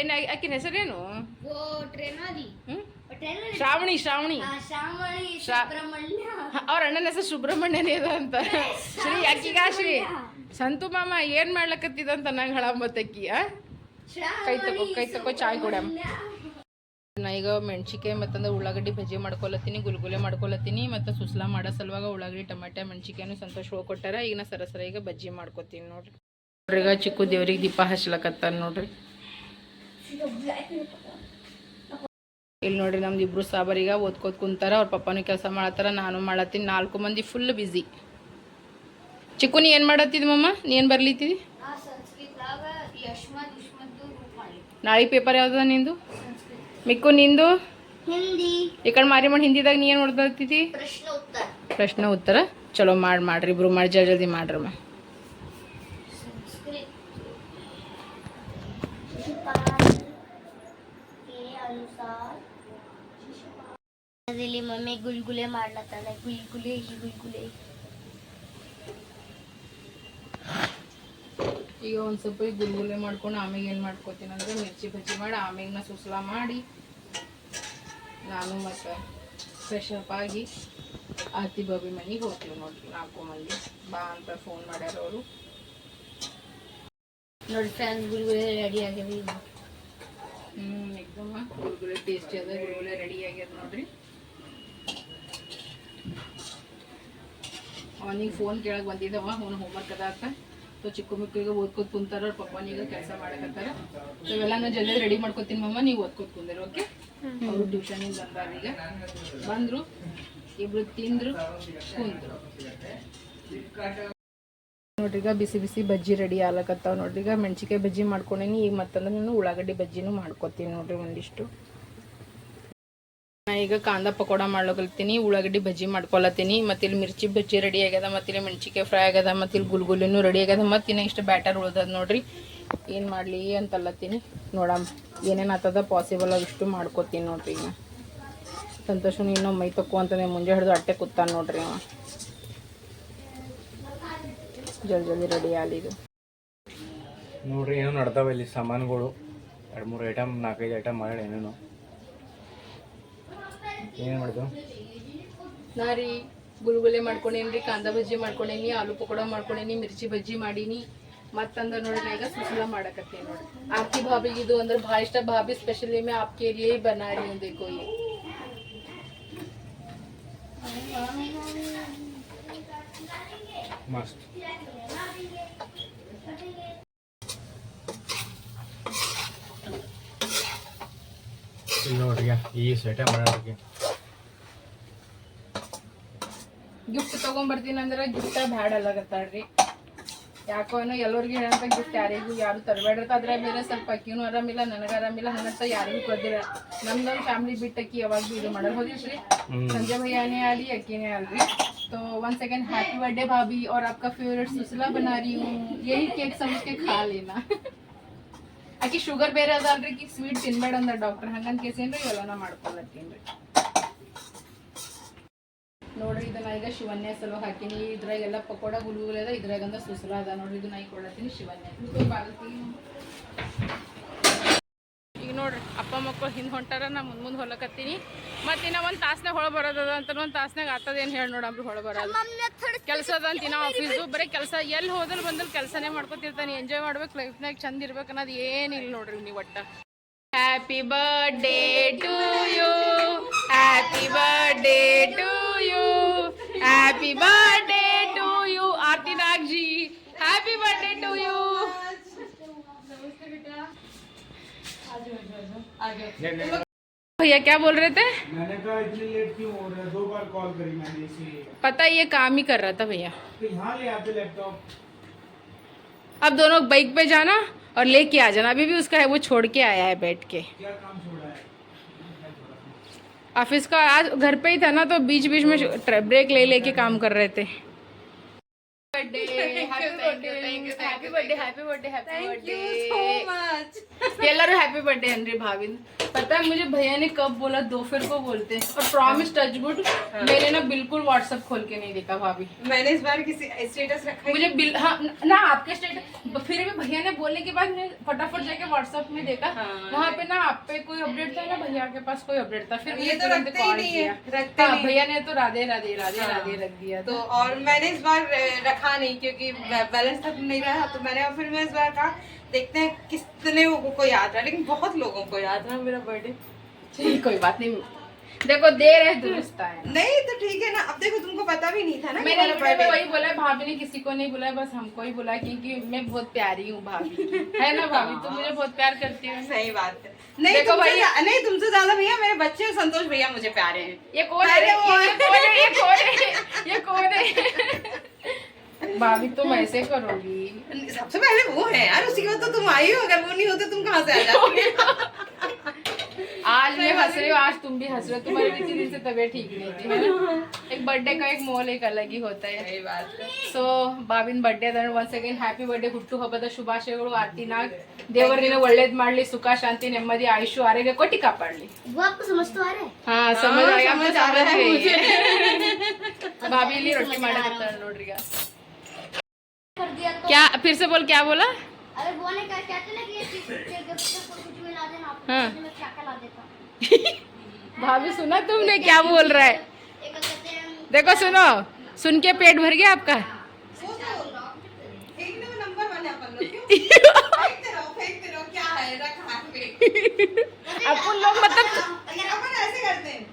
ಏನು ಅಕ್ಕಿನ ಹೆಸರೇನು? ಹ್ಞೂ ಶ್ರಾವಣಿ ಶ್ರಾವಣಿ. ಅವ್ರ ಅಣ್ಣನ ಹೆಸರು ಸುಬ್ರಹ್ಮಣ್ಯನೇ ಅದ ಅಂತ. ಶ್ರೀ ಅಕ್ಕಿಗಾ ಶ್ರೀ ಸಂತು ಮಾಮ ಏನ್ ಮಾಡ್ಲಕತ್ತಿದಂತ ನಂಗೆ ಹಳಂಬತ್ತಕ್ಕಿ ಕೈ ತಕೋ ಕೈ ತಕೋ ಚಾಯ್ ಕೊಡಮ್ ನಾ ಈಗ ಮೆಣ್ಸಿಕೆ ಮತ್ತಂದ್ರೆ ಉಳ್ಳಾಗಡ್ಡಿ ಬಜ್ಜಿ ಮಾಡ್ಕೊಲತ್ತೀನಿ ಗುಲ್ಗುಲೆ ಮಾಡ್ಕೊಲತ್ತೀನಿ ಮತ್ತು ಸುಸ್ಲಾ ಮಾಡೋ ಸಲುವಾಗ ಉಳ್ಳಾಗಡ್ಡಿ ಟಮಾಟೆ ಮೆಣಸಿಕೇನು ಸಂತೋಷ ಹೋಗ್ಕೊಟ್ಟಾರ ಈಗ ನಾ ಸರಸರ ಈಗ ಬಜ್ಜಿ ಮಾಡ್ಕೊತೀನಿ ನೋಡ್ರಿ. ಅವ್ರಿಗೆ ಚಿಕ್ಕು ದೇವ್ರಿಗೆ ದೀಪ ಹಚ್ಲಕತ್ತಾರ ನೋಡ್ರಿ. ಇಲ್ಲಿ ನೋಡ್ರಿ ನಮ್ದು ಇಬ್ರು ಸಾಬರಿಗ ಓದ್ಕೋತ ಕುಂತಾರ ಅವ್ರ ಪಪ್ಪನೂ ಕೆಲಸ ಮಾಡತ್ತಾರ ನಾನು ಮಾಡತ್ತೀನಿ. ನಾಲ್ಕು ಮಂದಿ ಫುಲ್ ಬಿಸಿ ಚಿಕ್ಕು ನೀ ಏನು ಮಾಡತ್ತಿದ್ ಮಮ್ಮ ನೀ ಏನು ಬರ್ಲಿತ್ತಿದಿ ನಾಳೆ ಪೇಪರ್ ಯಾವ್ದದ ನಿಂದು? ಮಿಕ್ಕು ನಿಂದು? ಈ ಕಡೆ ಮಾರಿ ಮಾಡಿ ಹಿಂದಿದಾಗ ನೀ ಏನು ನೋಡ್ದತ್ತಿದಿ ಪ್ರಶ್ನೆ ಉತ್ತರ. ಚಲೋ ಮಾಡಿ ಮಾಡ್ರಿ ಇಬ್ರು ಮಾಡಿ ಜಲ್ದಿ ಜಲ್ದಿ ಮಾಡ್ರಮ್ಮ ಇಲ್ಲಿ ಮಮ್ಮಿ ಗುಲ್ಗುಲೆ ಮಾಡ್ಲತ್ತಾಳೆ ಗುಲ್ಗುಲೆ ಈ ಗುಲ್ಗುಲೆ. ಈಗ ಒಂದು ಸ್ವಲ್ಪ ಗುಲ್ಗುಲೆ ಮಾಡ್ಕೊಂಡು ಆಮೇಲೆ ಏನು ಮಾಡ್ಕೋತೀನಿ ಅಂದ್ರೆ ಮಿರ್ಚಿ ಬಜ್ಜಿ ಮಾಡಿ ಆಮೇಲೆ ಸುಸ್ಲಾ ಮಾಡಿ ನಾನು ಮತ್ತು ಫ್ರೆಶ್ ಅಪ್ ಆಗಿ ಆತಿ ಬಾಬಿ ಮನೆಗೆ ಹೋಗ್ತೀವಿ ನೋಡ್ರಿ ನಾಲ್ಕು ಮಂದಿ. ಬಾ ಅಂತ ಫೋನ್ ಮಾಡ್ಯಾರ ಅವರು. ನೋಡಿ ಫ್ರೆಂಡ್ಸ್ ಗುಲ್ಗುಲೆ ರೆಡಿ ಆಗ್ಯಾವ ಹ್ಞೂ ಎಕ್ದಮ್ಮ ಗುಲ್ಗುಲೆ ಟೇಸ್ಟಿ ಅದ ಗುಲ್ಗುಲೆ ರೆಡಿ ಆಗ್ಯದ ನೋಡ್ರಿ. ಅವನಿಗೆ ಫೋನ್ ಕೇಳಕ್ಕೆ ಬಂದಿದ್ದವ ಅವ್ನು ಹೋಮ್ವರ್ಕ್ ಅದ ಅಂತ. ಸೊ ಚಿಕ್ಕ ಮಕ್ಕಳಿಗೆ ಓದ್ಕೋತ ಕುಂತಾರ ಅವ್ರ ಪಪ್ಪನೀಗ ಕೆಲಸ ಮಾಡಕತ್ತಾರ. ಸೊ ಇವೆಲ್ಲ ನಾನು ಜಲ್ದಿ ರೆಡಿ ಮಾಡ್ಕೊತೀನಿ ಮಮ್ಮ ನೀವು ಓದ್ಕೋತ ಕುಂದಿರ ಓಕೆ ಅವರು ಟ್ಯೂಷನಿಂದ ಬಂದಾರ ಈಗ. ಬಂದರು ಇಬ್ರು ತಿಂದ್ರು ಕುಂದ್ರು. ನೋಡ್ರಿ ಈಗ ಬಿಸಿ ಬಿಸಿ ಬಜ್ಜಿ ರೆಡಿ ಆಗ್ಲಕತ್ತಾವ ನೋಡ್ರಿ. ಈಗ ಮೆಣಸಿಕಾಯಿ ಬಜ್ಜಿ ಮಾಡ್ಕೊಂಡೇನಿ ಈಗ ಮತ್ತಂದ್ರೆ ನಾನು ಉಳ್ಳಾಗಡ್ಡಿ ಬಜ್ಜಿನೂ ಮಾಡ್ಕೊತೀನಿ ನೋಡ್ರಿ ಒಂದಿಷ್ಟು. ನಾ ಈಗ ಕಾಂದ ಪಕೋಡ ಮಾಡ್ಲಕಲ್ತೀನಿ ಉಳ್ಳಾಗಡ್ಡಿ ಬಜ್ಜಿ ಮಾಡ್ಕೊಳತ್ತೀನಿ ಮತ್ತೆ ಇಲ್ಲಿ ಮಿರ್ಚಿ ಬಜ್ಜಿ ರೆಡಿ ಆಗ್ಯದ, ಮತ್ತೆ ಇಲ್ಲಿ ಮೆಣಸಿಕಾಯಿ ಫ್ರೈ ಆಗ್ಯದ, ಮತ್ತೆ ಇಲ್ಲಿ ಗುಲ್ಗುಲಿನೂ ರೆಡಿ ಆಗ್ಯದ, ಮತ್ತೆ ಇಷ್ಟು ಬ್ಯಾಟರ್ ಉಳ್ದದ ನೋಡ್ರಿ. ಏನು ಮಾಡಲಿ ಅಂತಲ್ಲತ್ತೀನಿ ನೋಡಮ್ಮ ಏನೇನು ಆತದ ಪಾಸಿಬಲ್ ಅವಿಷ್ಟು ಮಾಡ್ಕೊತೀನಿ ನೋಡ್ರಿ ಈಗ ಸಂತೋಷನು ಇನ್ನೂ ಮೈ ತಕ್ಕೋ ನೀವು ಮುಂಜೆ ಹಿಡಿದು ಅಟ್ಟೆ ಕೂತಾನೆ ನೋಡ್ರಿ ಅವ ಜಲ್ದಿ ಜಲ್ದಿ ರೆಡಿ ಆಗಲಿ ಇದು. ನೋಡ್ರಿ, ಏನೋ ನಡ್ತಾವ ಇಲ್ಲಿ ಸಾಮಾನುಗಳು. ಎರಡು ಮೂರು ಐಟಮ್ ನಾಲ್ಕೈದು ಐಟಮ್ ಮಾಡಿ ಏನೇನು. ना रही गुलगुले मेनरी कंदा बज्जी मेनि आलू पकोड़ा मेनि मिर्ची बज्जी मीनि मत नोड़ा सुसला आपकी भाभी भाई इष्ट भाभी स्पेशल आपके लिए ही बना रही हूँ देखो ये मस्त ನೋಡ್ರಿ ಈ ಸೆಟ ಮಾಡೋದಕ್ಕೆ ಗಿಫ್ಟ್ ತಗೊಂಬರ್ತೀನಿ ಅಂದ್ರೆ ಗಿಫ್ಟ ಬ್ಯಾಡ ಅಲ್ಲಾಗತ್ತಾಳ್ರಿ ಯಾಕೋ ಏನೋ ಎಲ್ಲರಿಗೂ ಹೇಳಂತ ಗಿಫ್ಟ್ ಯಾರಿಗೂ ಯಾರು ತರಬೇಡ್ರಿ ಅದ್ರ ಬೇರೆ ಸ್ವಲ್ಪ ಅಕ್ಕಿನೂ ಆರಾಮಿಲ್ಲ ನನಗೆ ಆರಾಮಿಲ್ಲ ಹಂಗಂತ ಯಾರಿಗೂ ಕೊಡ್ದಿರ ನಮ್ದೊಂದು ಫ್ಯಾಮಿಲಿ ಬಿಟ್ಟಕ್ಕಿ ಯಾವಾಗ ಭೀ ಇದು ಮಾಡೋದು ಹೋದಿಲ್ರಿ संजय भैया ने आली यकीन है आली तो वन सेकेंड हैप्पी बर्थडे भाभी और आपका फेवरेट सुसला बना रही हूँ यही केक समझ के खा लेना ಆಕಿ ಶುಗರ್ ಬೇರೆ ಅದಲ್ರಿ ಕಿ ಸ್ವೀಟ್ ತಿನ್ಬೇಡ ಅಂದ ಡಾಕ್ಟರ್ ಹಂಗಂತ ಕೇಸೇನ್ರಿ ಇವೆಲ್ಲ ಮಾಡ್ಕೊಳತ್ತೀನಿ ನೋಡ್ರಿ ಇದನ್ನ ಈಗ ಶಿವನ್ಯ ಸಲುವಾಗಿ ಹಾಕಿನಿ. ಇದ್ರಾಗೆಲ್ಲ ಪಕೋಡ ಗುಲ್ಗುಲ್ ಅದ, ಇದ್ರಾಗಂದ ಸುಸಲ ಅದ. ನೋಡ್ರಿ ಇದನ್ನ ಈಗ ಕೊಡತ್ತೀನಿ ಶಿವನ್ಯ ಈಗ ಅಪ್ಪ ಮಕ್ಕಳು ಹಿಂದೆ ಹೊಂಟಾರ ನಾ ಮುಂದೆ ಮುಂದೆ ಹೊಲಕತ್ತೀನಿ. ಮತ್ತೆ ಇನ್ನ ಒಂದು ತಾಸ್ನಾಗ ಹೊಳ ಬರೋದದ ಅಂತ ಒಂದು ತಾಸ್ನಾಗ ಆತದೇನು ಹೇಳಿ ನೋಡಮ್ರಿ ಹೊಳ ಬರೋದು. ಕೆಲಸ ಅದ ಅಂತ ಇನ್ನ ಆಫೀಸು ಬರೀ ಕೆಲಸ ಎಲ್ಲಿ ಹೋದಲ್ಲಿ ಬಂದಲ್ಲಿ ಕೆಲಸನೇ ಮಾಡ್ಕೊತಿರ್ತಾನೆ ಎಂಜಾಯ್ ಮಾಡ್ಬೇಕು ಲೈಫ್ನಾಗ ಚಂದ ಇರ್ಬೇಕು ಅನ್ನೋದು ಏನಿಲ್ಲ ನೋಡ್ರಿ ನೀವು ಒಟ್ಟ. Happy birthday to you happy birthday to you happy birthday भैया क्या बोल रहे थे? मैंने कहा इतनी लेट क्यों हो रहा है? दो बार कॉल करी मैंने इसीलिए पता ये काम ही कर रहा था भैया। तो यहाँ ले आते लैपटॉप अब दोनों बाइक पे जाना और लेके आ जाना। अभी भी उसका है वो छोड़ के आया है बैठ के। क्या काम छोड़ा है? ऑफ़िस का आज घर पे ही था ना तो बीच बीच में ब्रेक ले लेके काम कर रहे थे। Birthday happy birthday happy birthday happy birthday thank you so much ಎಲ್ಲರೂ हैप्पी बर्थडे अनरी भाभी पता है मुझे भैया ने कब बोला दोपहर को बोलते हैं और प्रॉमिस टचवुड मैंने ना बिल्कुल व्हाट्सएप खोल के नहीं देखा भाभी मैंने इस बार किसी स्टेटस रखा मुझे बिल हाँ ना आपके स्टेटस फिर भी भैया ने बोलने के बाद मैंने फटाफट जाके व्हाट्सएप में देखा वहाँ पे ना आप पे कोई अपडेट था ना भैया के पास कोई अपडेट था फिर ये मैंने तो तुरंत रखते ही कॉल नहीं किया है, रखते हाँ, नहीं। भैया ने तो राधे राधे राधे राधे रख दिया तो तो और मैंने इस बार अ, रखा नहीं क्योंकि बैलेंस तक नहीं रहा तो मैंने फिर मैं इस बार कहा देखते हैं कितने लोगों को याद रहा लेकिन बहुत लोगों को याद रहा मेरा बर्थडे चलिए, कोई बात नहीं। देखो देर है दुरुस्त है नहीं तो ठीक है ना। अब देखो तुमको पता भी नहीं था ना मैंने birthday- वही बोला भाभी ने किसी को नहीं बुलाया बस हमको ही बुलाया क्योंकि मैं बहुत प्यारी हूँ भाभी है ना भाभी? तुम मुझे बहुत प्यार करती हो। सही बात है। नहीं देखो तुमसे भैया- नहीं तुमसे ज़्यादा भैया मेरे बच्चे और संतोष भैया मुझे प्यारे हैं। ये कौन है? ये कौन है? ये कौन है? भाभी तुम ऐसे करोगी। सबसे पहले वो है यार उसी के बाद तो तुम आई हो अगर वो नहीं होते तो तुम कहाँ से आ जाती आज मैं हंस रही हूँ आज तुम भी हंस रहे हो तुम्हारी किसी दिन से तबीयत ठीक नहीं थी मतलब एक बर्थडे का एक मोल एक अलग ही होता है। यही बात सो बाबिन बर्थडे दर वन सेकेंड हैप्पी बर्थडे हुट्टू हब शुभाशय आरती नाग देवर दिन वेद मार ली सुख शांति ಹುಟ್ಟು ಹಬ್ಬದ ಶುಭಾಶಯಗಳು ಆರ್ತಿ ನಾಗ್ ದೇವರು ನಿನ್ನ ಒಳ್ಳೇದ್ ಮಾಡ್ಲಿ ಸುಖ समझ ನೆಮ್ಮದಿ ಆಯುಷು ಆರೋಗ್ಯ ಕೊಟ್ಟಿ ಕಾಪಾಡ್ಲಿ ಹಾ ಸಮಜ ಬಾಬಿಲಿ ರೊಟ್ಟಿ रोटी ನೋಡ್ರಿ ಈಗ क्या फिर से बोल क्या बोला? अरे ने कहा कहते ना कि ये कुछ हाँ। मैं क्या ला देता? भाभी सुना तुमने क्या बोल रहा है? देखो सुनो सुन के पेट भर गया आपका। अपन लोग मतलब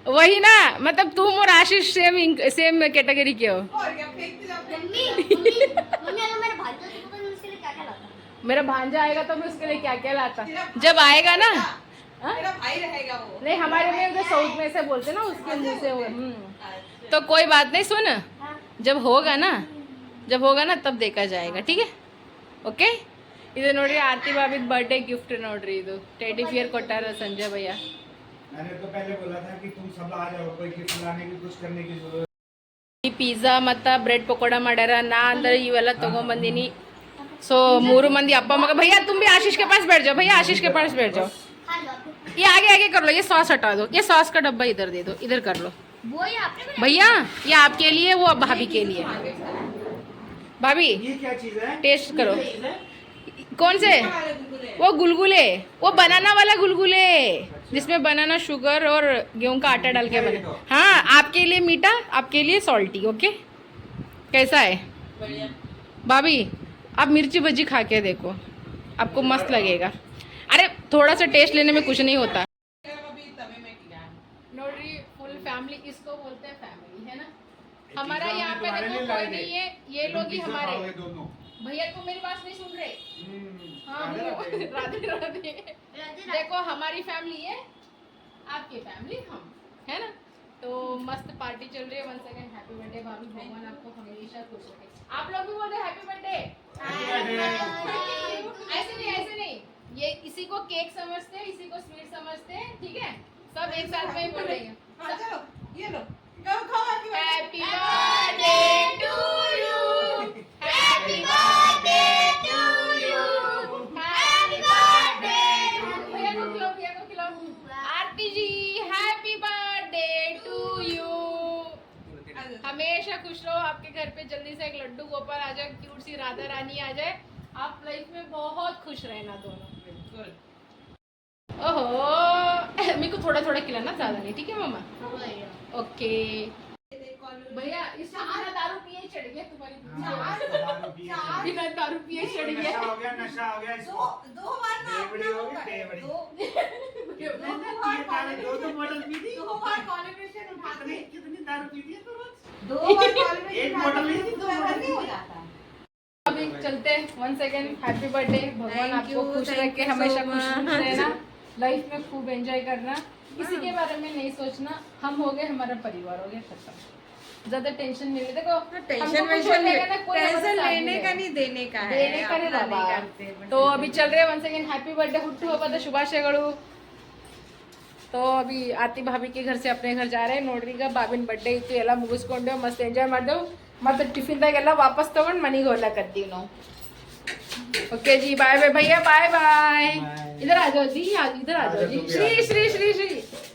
वही ना मतलब तुम और आशीष सेम सेम कैटेगरी के हो। मेरा भांजा आएगा तो मैं उसके लिए क्या क्या लाता जब आएगा ना हाँ? मेरा भाई रहेगा वो नहीं हमारे में उधर साउथ में से बोलते ना उसके मुंह से वो हम्म। तो कोई बात नहीं सुन जब होगा ना जब होगा ना तब देखा जाएगा ठीक है ಓಕೆ ಇದು ನೋಡ್ರಿ ಆರತಿ ಬಾಬಿದ್ ಬರ್ಡೇ ಗಿಫ್ಟ್ ನೋಡ್ರಿ ಇದು ಟೆಡಿ ಫಿಯರ್ ಕೊಟ್ಟಾರ ಸಂಜಯ್ ಭಯ್ಯ मैंने तो पहले बोला था कि तुम सब आ जाओ कोई गिफ्ट लाने की कुछ करने की जरूरत ಈ ಪಿಜ್ಜಾ ಮತ್ತು ಬ್ರೆಡ್ ಪಕೋಡ ಮಾಡ್ಯಾರ ನಾ ಅಂದ್ರೆ ಇವೆಲ್ಲ ತೊಗೊಂಬಂದಿನಿ सो मोरू मंदी अब्बा मगर भैया तुम भी आशीष के पास बैठ जाओ भैया आशीष के पास बैठ जाओ। ये आगे आगे कर लो ये सॉस हटा दो ये सॉस का डब्बा इधर दे दो इधर कर लो। भैया ये आपके लिए वो भाभी के लिए। भाभी टेस्ट करो। कौन से? वो गुलगुले वो बनाना वाला गुलगुले जिसमें बनाना शुगर और गेहूँ का आटा डाल के बना। हाँ आपके लिए मीठा आपके लिए सॉल्टी ओके कैसा है? भाभी आप मिर्ची भजी खा के देखो। आपको मस्त लगेगा। अरे थोड़ा सा टेस्ट लेने में कुछ नहीं होता। फुल फैमिली इसको बोलते हैं फैमिली है ना? हमारा यहाँ पे देखो कोई नहीं है ये लोग ही हमारे। भैया तुम मेरी बात नहीं सुन रहे? हम्म, हाँ राधे राधे। देखो हमारी फैमिली है आपकी फैमिली हम है ना? तो मस्त पार्टी चल रही है वन सेकंड हैप्पी बर्थडे भाभी भगवान आपको हमेशा खुश रखे। आप लोग भी बोलते हैप्पी बर्थडे ऐसे नहीं ऐसे नहीं। ये इसी को केक समझते हैं इसी को स्वीट समझते हैं ठीक है? सब एक साथ में ही है। हाँ चलो ये लो। हैप्पी बर्थडे टू हमेशा खुश रहो आपके घर पे जल्दी से एक लड्डू गोपाल आ जाए क्यूट सी राधा रानी आ जाए आप लाइफ में बहुत खुश रहना दोनों। बिल्कुल। ओहो मेरे को थोड़ा थोड़ा खिलाना ज़्यादा नहीं ठीक है मामा ओके भैया बिना दारू पिए चढ़ गया तुम्हारी दारू पिए चढ़ बिना दारू पिए चढ़ नशा गया हो गया नशा हो गया दो दो बार टेबड़ी हो गई टेबड़ी। दो दो दो बोतल पी दी दो बार कॉन्वर्सेशन उठा कितनी कितनी दारू पी दी है दो बार कॉन्वर्सेशन एक बोतल नहीं, दो बोतल नहीं हो जाता अभी चलते हैं। वन सेकेंड हैप्पी बर्थडे भगवान आपको खुश रखे हमेशा खुश खुश रहना। लाइफ में खूब एंजॉय करना। किसी के बारे में नहीं सोचना। हम हो गए हमारा परिवार हो गया खत्म। ज्यादा टेंशन नहीं ले देखो टेंशन हमको कुछ होने का ना, कोई हमारे टेंशन साथ लेने है। का नहीं देने का है देने का नहीं अपना बाबा। नहीं करते, but तो अभी चल रहे वन सेकेंड हैप्पी बर्थडे ಹುಟ್ಟು ಹಬ್ಬದ ಶುಭಾಶಯಗಳು तो अभी आरती भाभी के घर से अपने घर जा रहे हैं ನೋಡ್ರಿ ಈಗ ಬಾಬಿನ ಬರ್ಡೇ ಇತ್ತು ಎಲ್ಲ ಮುಗಿಸ್ಕೊಂಡು ಮಸ್ತ್ ಎಂಜಾಯ್ ಮಾಡಿದೆವು ಮತ್ತೆ ಟಿಫಿನ್ದಾಗೆಲ್ಲ ವಾಪಸ್ ತಗೊಂಡು ಮನೆಗೆ ಹೋಗ್ಲಕತ್ತೀವಿ ನಾವು ओके जी बाय बाय भैया बाय बाय इधर आ जाओ जी आ- इधर आ जाओ जी श्री श्री श्री श्री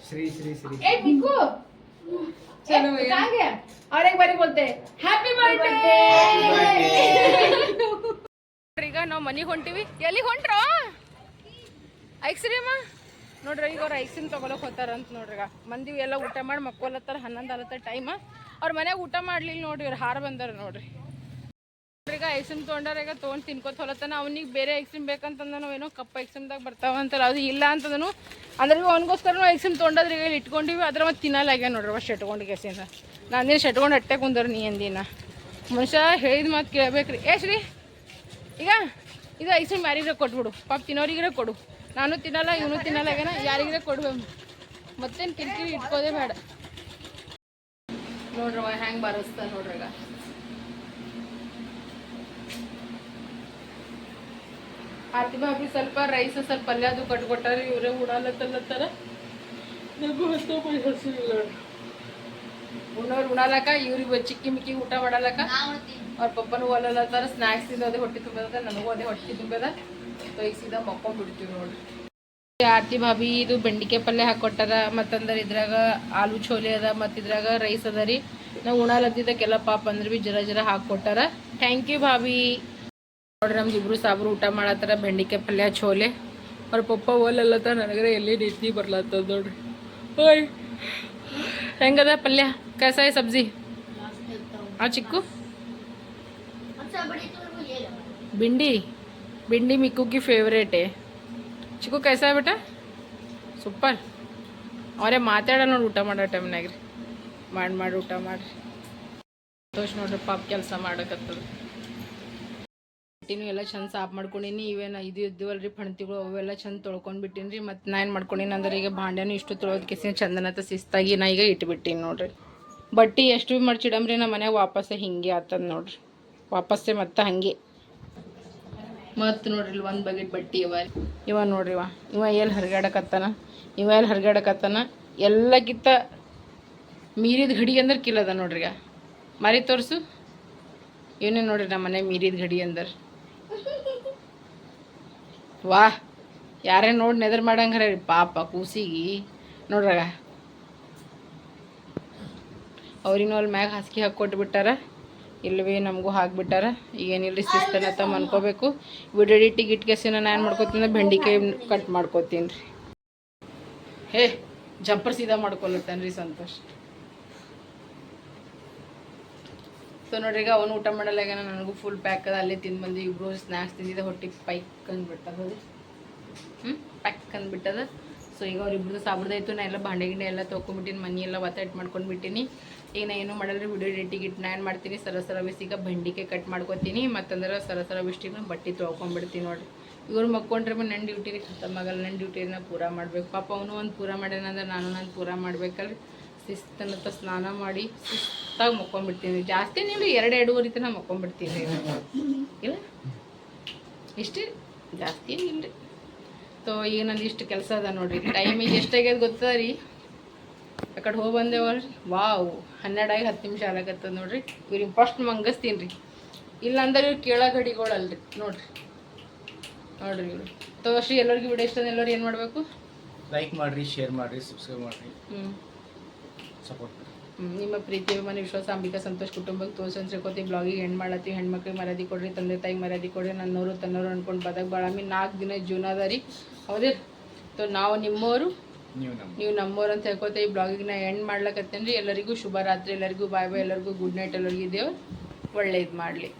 श्री श्री श्री ए मिक्कू चलो कहाँ गया और एक बारी बोलते हैप्पी बर्थडे ಈಗ ನಾವು ಮನೆಗೆ ಹೊಂಟಿವಿ ಎಲ್ಲಿಗೆ ಹೊಂಟ್ರೋ ಐಕ್ಸ್ರೀಮ ನೋಡ್ರಿ ಈಗ ಅವ್ರು ಐಕ್ಸಿನ್ ತಗೊಳಕ್ ಹೋತಾರಂತ ನೋಡ್ರಿ ಈಗ ಮಂದಿ ಎಲ್ಲ ಊಟ ಮಾಡಿ ಮಕ್ಕೊಲತ್ತಾರ ಹನ್ನೊಂದು ಆಲತ್ತ ಟೈಮ್ ಅವ್ರ ಮನ್ಯಾಗ ಊಟ ಮಾಡ್ಲಿಲ್ಲ ನೋಡ್ರಿ ಇವ್ರು ಹಾರ ಬಂದಾರ ನೋಡ್ರಿ ಈಗ ಐಸ್ಕ್ರೀಮ್ ತೊಗೊಂಡಾರ ಈಗ ತೊಗೊಂಡು ತಿನ್ಕೋತ ಹೊಲತ್ತಾನ, ಅವ್ನಿಗೆ ಬೇರೆ ಐಸ್ಕ್ರೀಮ್ ಬೇಕಂತಂದ ಏನೋ ಕಪ್ಪ ಐಸ್ಕ್ರೀಮ್ದಾಗ ಬರ್ತಾವ ಅದು ಇಲ್ಲ ಅಂತಂದನು ಅಂದ್ರೆ ಅವನಿಗೋಸ್ಕರ ಐಸ್ಕ್ರೀಮ್ ತೊಗೊಂಡಾದ್ರೆ ಈಗ ಇಲ್ಲಿ ಇಟ್ಕೊಂಡಿವಿ, ಅದ್ರ ಮತ್ತೆ ತಿನ್ನಲಾಗ್ಯ ನೋಡ್ರಿ ಅಷ್ಟು ಶೆಟ್ಕೊಂಡು ಕೆಸಿಂದ ನಾನು ಶೆಟ್ಕೊಂಡು ಅಟ್ಟೆ ಕುಂದರು ನೀ ಅಂದಿನ. ಮನುಷ್ಯ ಹೇಳಿದ ಮಾತು ಕೇಳಬೇಕ್ರಿ. ಏ ಶ್ರೀ, ಈಗ ಇದು ಐಸ್ಕ್ರೀಮ್ ಯಾರಿಗಾರ ಕೊಟ್ಬಿಡು, ಪಾಪ ತಿನ್ನೋರಿಗ್ರೆ ಕೊಡು. ನಾನು ತಿನ್ನಲ್ಲ, ಇವನು ತಿನ್ನಲ್ಲ ಯಾರಿಗಾರ ಕೊಡ್ಬೇಕು ಮತ್ತೇನು ಕಿರಿಕಿರಿ ಇಟ್ಕೋದೇ ಬೇಡ. ನೋಡ್ರವ ಹೆಂಗೆ ಬರಸ್ತ ನೋಡ್ರಿ ಈಗ. ಆರ್ತಿ ಭಾಬಿ ಸ್ವಲ್ಪ ರೈಸ್ ಸ್ವಲ್ಪ ಪಲ್ಯ ಅದು ಕಟ್ಕೊಟ್ಟಾರ ಇವರೇ ಉಡಾಲತ್ತಲ್ಲತ್ತಾರ ನನಗೂ ಹಸು ಇಲ್ಲ ಉಣ್ಣೋರು ಉಣಾಲಕ್ಕ ಇವ್ರಿಗೆ ಚಿಕ್ಕಿ ಮಿಕ್ಕಿ ಊಟ ಮಾಡಲಕ್ಕ? ಅವ್ರ ಪಪ್ಪನ ಹೊಲಲತ್ತಾರ ಸ್ನ್ಯಾಕ್ಸ್ ಇಂದ ಅದೇ ಹೊಟ್ಟೆ ತುಂಬದ ನನಗೂ ಅದೇ ಹೊಟ್ಟೆ ತುಂಬದ. ಸೊ ಈಗ ಸೀದಾ ಮಕ್ಕೊಂಡ್ಬಿಡ್ತೀವಿ ನೋಡ್ರಿ ಆರ್ತಿ ಭಾಬಿ ಇದು ಬೆಂಡಿಕೆ ಪಲ್ಯ ಹಾಕೊಟ್ಟಾರ ಮತ್ತಂದ್ರೆ ಇದ್ರಾಗ ಆಲೂ ಛೋಲೆ ಅದ ಮತ್ತು ಇದ್ರಾಗ ರೈಸ್ ಅದ ರೀ. ನಾವು ಉಣಾಲದ್ದಿದ್ದಕ್ಕೆಲ್ಲ ಪಾಪ ಅಂದ್ರೆ ಭೀ ಜರ ಜರ ಹಾಕ್ಕೊಟ್ಟಾರ ಥ್ಯಾಂಕ್ ಯು ಭಾಬಿ. ನೋಡ್ರಿ ನಮ್ದು ಇಬ್ರು ಸಾಬ್ರು ಊಟ ಮಾಡತ್ತಾರ ಬೆಂಡಿಕಾಯಿ ಪಲ್ಯ ಛೋಲೆ ಅವ್ರ ಪಪ್ಪ ಒಲ್ಲತ್ತ ನನಗರೆ ಎಲ್ಲಿ ನಿದ್ದೆ ಬರ್ಲತ್ತದ ನೋಡ್ರಿ ಓಯ್ ಹೆಂಗದ ಪಲ್ಯ कैसा है सब्जी हाँ चिक्कू अच्छा बड़ी तो वो ये लो भिंडी भिंडी मिक्कू की फेवरेट है ಚಿಕ್ಕು ಕೈಸ ಬೇಟ ಸೂಪರ್ ಅವರೇ ಮಾತಾಡ ನೋಡಿ ಊಟ ಮಾಡೋ ಟೈಮ್ನಾಗ ರೀ ಮಾಡಿ ಮಾಡಿ ಊಟ ಮಾಡಿರಿ ಸಂತೋಷ್ ನೋಡ್ರಿ ಪಾಪ ಕೆಲಸ ಮಾಡಕತ್ತದ ಬಟ್ಟೆನೂ ಎಲ್ಲ ಚಂದ ಸಾಫ್ ಮಾಡ್ಕೊಂಡಿನಿ. ಇವೇನು ಇದು ಇದ್ದೀವಲ್ರಿ ಫಣ್ತಿಗಳು ಅವೆಲ್ಲ ಚಂದ ತೊಳ್ಕೊಂಡು ಬಿಟ್ಟಿನಿ ರೀ ಮತ್ತು ನಾ ಏನು ಮಾಡ್ಕೊಂಡಿನಿ ಅಂದ್ರೆ ಈಗ ಭಾಂಡ್ಯಾನು ಇಷ್ಟು ತೊಳೋದಕ್ಕೆ ಚಂದನತ ಶಿಸ್ತಾಗಿ ನಾ ಈಗ ಇಟ್ಬಿಟ್ಟಿನಿ ನೋಡ್ರಿ. ಬಟ್ಟೆ ಎಷ್ಟು ಭೀ ಮಡ್ಚಿಡಮ್ರಿ ನಮ್ಮ ಮನ್ಯಾಗ ವಾಪಸ್ಸೆ ಹಿಂಗೆ ಆತದ ನೋಡ್ರಿ. ವಾಪಸ್ಸೆ ಮತ್ತೆ ಹಾಗೆ. ಮತ್ತು ನೋಡ್ರಿ ಇಲ್ಲಿ ಒಂದು ಬಗೆಟ್ ಬಟ್ಟೆ ಇವ ಇವ ನೋಡ್ರಿ ಇವ. ಇವ ಎಲ್ಲಿ ಹರಿಗಾಡಕತ್ತಾನ? ಇವ ಎಲ್ಲಿ ಹರಿಗಾಡಕತ್ತಾನ? ಎಲ್ಲಕ್ಕಿಂತ ಮೀರಿದ ಗಡಿ ಅಂದ್ರೆ ಕಿಲ್ಲದ ನೋಡ್ರಿ ಈಗ. ಮರಿ ತೋರಿಸು. ಏನೇ ನೋಡ್ರಿ ನಮ್ಮ ಮನೆ ಮೀರಿದ ಗಡಿ ಅಂದ್ರೆ? ವಾಹ್ ಯಾರೇ ನೋಡಿ ನೆದರ್ ಮಾಡಂಗಾರ ರೀ ಪಾಪ ಕೂಸಿಗಿ. ನೋಡ್ರಾಗ. ಅವ್ರಿನೂ ಅಲ್ಲಿ ಮ್ಯಾಗ ಹಾಸಿಗೆ ಹಾಕಿ ಬಿಟ್ಟಾರ ಇಲ್ಲವೇ ನಮಗೂ ಹಾಕ್ಬಿಟ್ಟಾರ ಏನಿಲ್ಲರಿ ಶಿಸ್ತನತ್ತ ಮನ್ಕೋಬೇಕು. ವಿಡಿಯೋ ಎಡಿಟಿಗೆ ಇಟ್ಕೆಸಿ ನಾನು ಏನು ಮಾಡ್ಕೋತೀನಿ ಬೆಂಡಿಕಾಯಿ ಕಟ್ ಮಾಡ್ಕೋತೀನಿ ರೀ. ಹೇ, ಜಂಪರ್ ಸೀದಾ ಮಾಡ್ಕೊಲತ್ತೇನೆ ರೀ ಸಂತೋಷ್. ಸೊ ನೋಡ್ರಿ, ಈಗ ಅವನು ಊಟ ಮಾಡಲಾಗ್ಯಾನ ನನಗೂ ಫುಲ್ ಪ್ಯಾಕ್ ಅದ, ಅಲ್ಲೇ ತಿಂದು ಬಂದು ಇಬ್ಬರು ಸ್ನ್ಯಾಕ್ಸ್ ತಿಂದಿದ್ದೆ, ಹೊಟ್ಟಿಗೆ ಪೈಕ್ ಅಂದ್ಬಿಟ್ಟದ ಹ್ಞೂ ಪ್ಯಾಕ್ ಅಂದ್ಬಿಟ್ಟದ. ಸೊ ಈಗ ಅವ್ರಿಬ್ರದ್ದು ಸಾಬ್ರದಾಯ್ತು ನಾ ಎಲ್ಲ ಬಾಂಡೆ ಗಿಂಡೆ ಎಲ್ಲ ತೊಗೊಂಬಿಟ್ಟಿನಿ ಮನೆ ಎಲ್ಲ ಒತ್ತಾಟ ಮಾಡ್ಕೊಂಡು ಬಿಟ್ಟಿನಿ ಈಗ ನಾ ಏನು ಮಾಡಲ್ರಿ ವಿಡಿಯೋ ಎಡಿಟಿಗೆ ಇಟ್ಟು ನಾ ಏನು ಮಾಡ್ತೀನಿ ಸರಸರ ಸರ ಬಿಸಿಗ ಬಂಡಿಕೆ ಕಟ್ ಮಾಡ್ಕೊತೀನಿ, ಮತ್ತಂದ್ರೆ ಸರಸರ ಬಿಸ್ಟಿಗೆ ನಾನು ಬಟ್ಟೆ ತೊಳ್ಕೊಂಬಿಡ್ತೀನಿ ನೋಡ್ರಿ. ಇವ್ರು ಮಕ್ಕೊಂಡ್ರೆ ನನ್ನ ಡ್ಯೂಟಿ ಖತಮ್ ಆಗಲ್ಲ ನನ್ನ ಡ್ಯೂಟಿನ ಪೂರ ಮಾಡ್ಬೇಕು. ಪಾಪ ಅವನು ಒಂದು ಪೂರ ಮಾಡ್ಯಾನಂದ್ರೆ ನಾನು ನಾನು ಪೂರ ಮಾಡ್ಬೇಕಲ್ರಿ. ಶಿಸ್ತನತ್ತ ಸ್ನಾನ ಮಾಡಿ ಶಿಸ್ತಾಗಿ ಮಕ್ಕೊಂಬಿಡ್ತೀನಿ ಜಾಸ್ತಿ ನೀವು ಎರಡು ಎರಡೂವರೆ ತನಕ ಮಕ್ಕೊಂಬಿಡ್ತೀನಿ ಇಲ್ಲ? ಇಷ್ಟೇ? ಜಾಸ್ತಿ ಏನಿಲ್ಲ ರೀ ಸೊ ಈಗ ನಂದು ಇಷ್ಟು ಕೆಲಸ ಅದ ನೋಡ್ರಿ. ಟೈಮಿಗೆ ಎಷ್ಟಾಗ್ಯದ ಗೊತ್ತದ ರೀ? ಆ ಕಡೆ ಹೋಗಿ ಬಂದೇವಲ್ರಿ? ವಾವ್ ಹನ್ನೆರಡಾಗಿ ಹತ್ತು ನಿಮಿಷ ಆಗತ್ತದ ನೋಡ್ರಿ. ಇವ್ರಿಗೆ ಫಸ್ಟ್ ಮಂಗಸ್ತೀನಿ ರೀ. ಇಲ್ಲಾಂದ್ರೆ ಇವ್ರು ಕೇಳೋ ಗಡಿಗಳಲ್ರಿ. ನೋಡ್ರಿ. ನೋಡ್ರಿ ಇವ್ರು. ತೋರ್ಸಿ ಎಲ್ಲರಿಗೂ ವಿಡಿಯೋ ಇಷ್ಟ ಎಲ್ಲರೂ ಏನು ಮಾಡಬೇಕು? ಲೈಕ್ ಮಾಡಿರಿ ಶೇರ್ ಮಾಡಿರಿ ಸಬ್ಸ್ಕ್ರೈಬ್ ಮಾಡಿರಿ. ಹ್ಞೂ ಸಪೋರ್ಟ್ ನಿಮ್ಮ ಪ್ರೀತಿ ಅಭಿಮಾನ ವಿಶ್ವಾಸ ಅಂಬಿಕಾ ಸಂತೋಷ್ ಕುಟುಂಬಕ್ಕೆ ತೋರ್ಸನ್ ತಿಳ್ಕೊತಿ ಬ್ಲಾಗಿಗೆ ಹೆಣ್ಣು ಮಾಡತ್ತಿ ಹೆಣ್ಮಕ್ಳಿಗೆ ಮರ್ಯಾದೆ ಕೊಡ್ರಿ ತಂದೆ ತಾಯಿಗೆ ಮರ್ಯಾದೆ ಕೊಡ್ರಿ ನನ್ನವರು ತನ್ನೋರು ಅನ್ಕೊಂಡು ಬದಕ್ ಬಾಳಮಿ ನಾಲ್ಕು ದಿನ ಜೀವನ ಅದ ರೀ. ಹೌದೇ ತೊ ನಾವು ನಿಮ್ಮವರು ನೀವು ನಮ್ಮೋರು ನೀವು ನಮ್ಮವ್ರು ಅಂತ ಹೇಳ್ಕೊತ ಈ ಬ್ಲಾಗಿಗೆ ನಾ ಎಂಡ್ ಮಾಡ್ಲಕತ್ತೇನೆ ರೀ. ಎಲ್ಲರಿಗೂ ಶುಭ ರಾತ್ರಿ ಎಲ್ಲರಿಗೂ ಬಾಯ್ ಬಾಯ್ ಎಲ್ಲರಿಗೂ ಗುಡ್ ನೈಟ್ ಎಲ್ಲರಿಗೂ ದೇವ್ರು ಒಳ್ಳೇದು ಮಾಡಲಿ.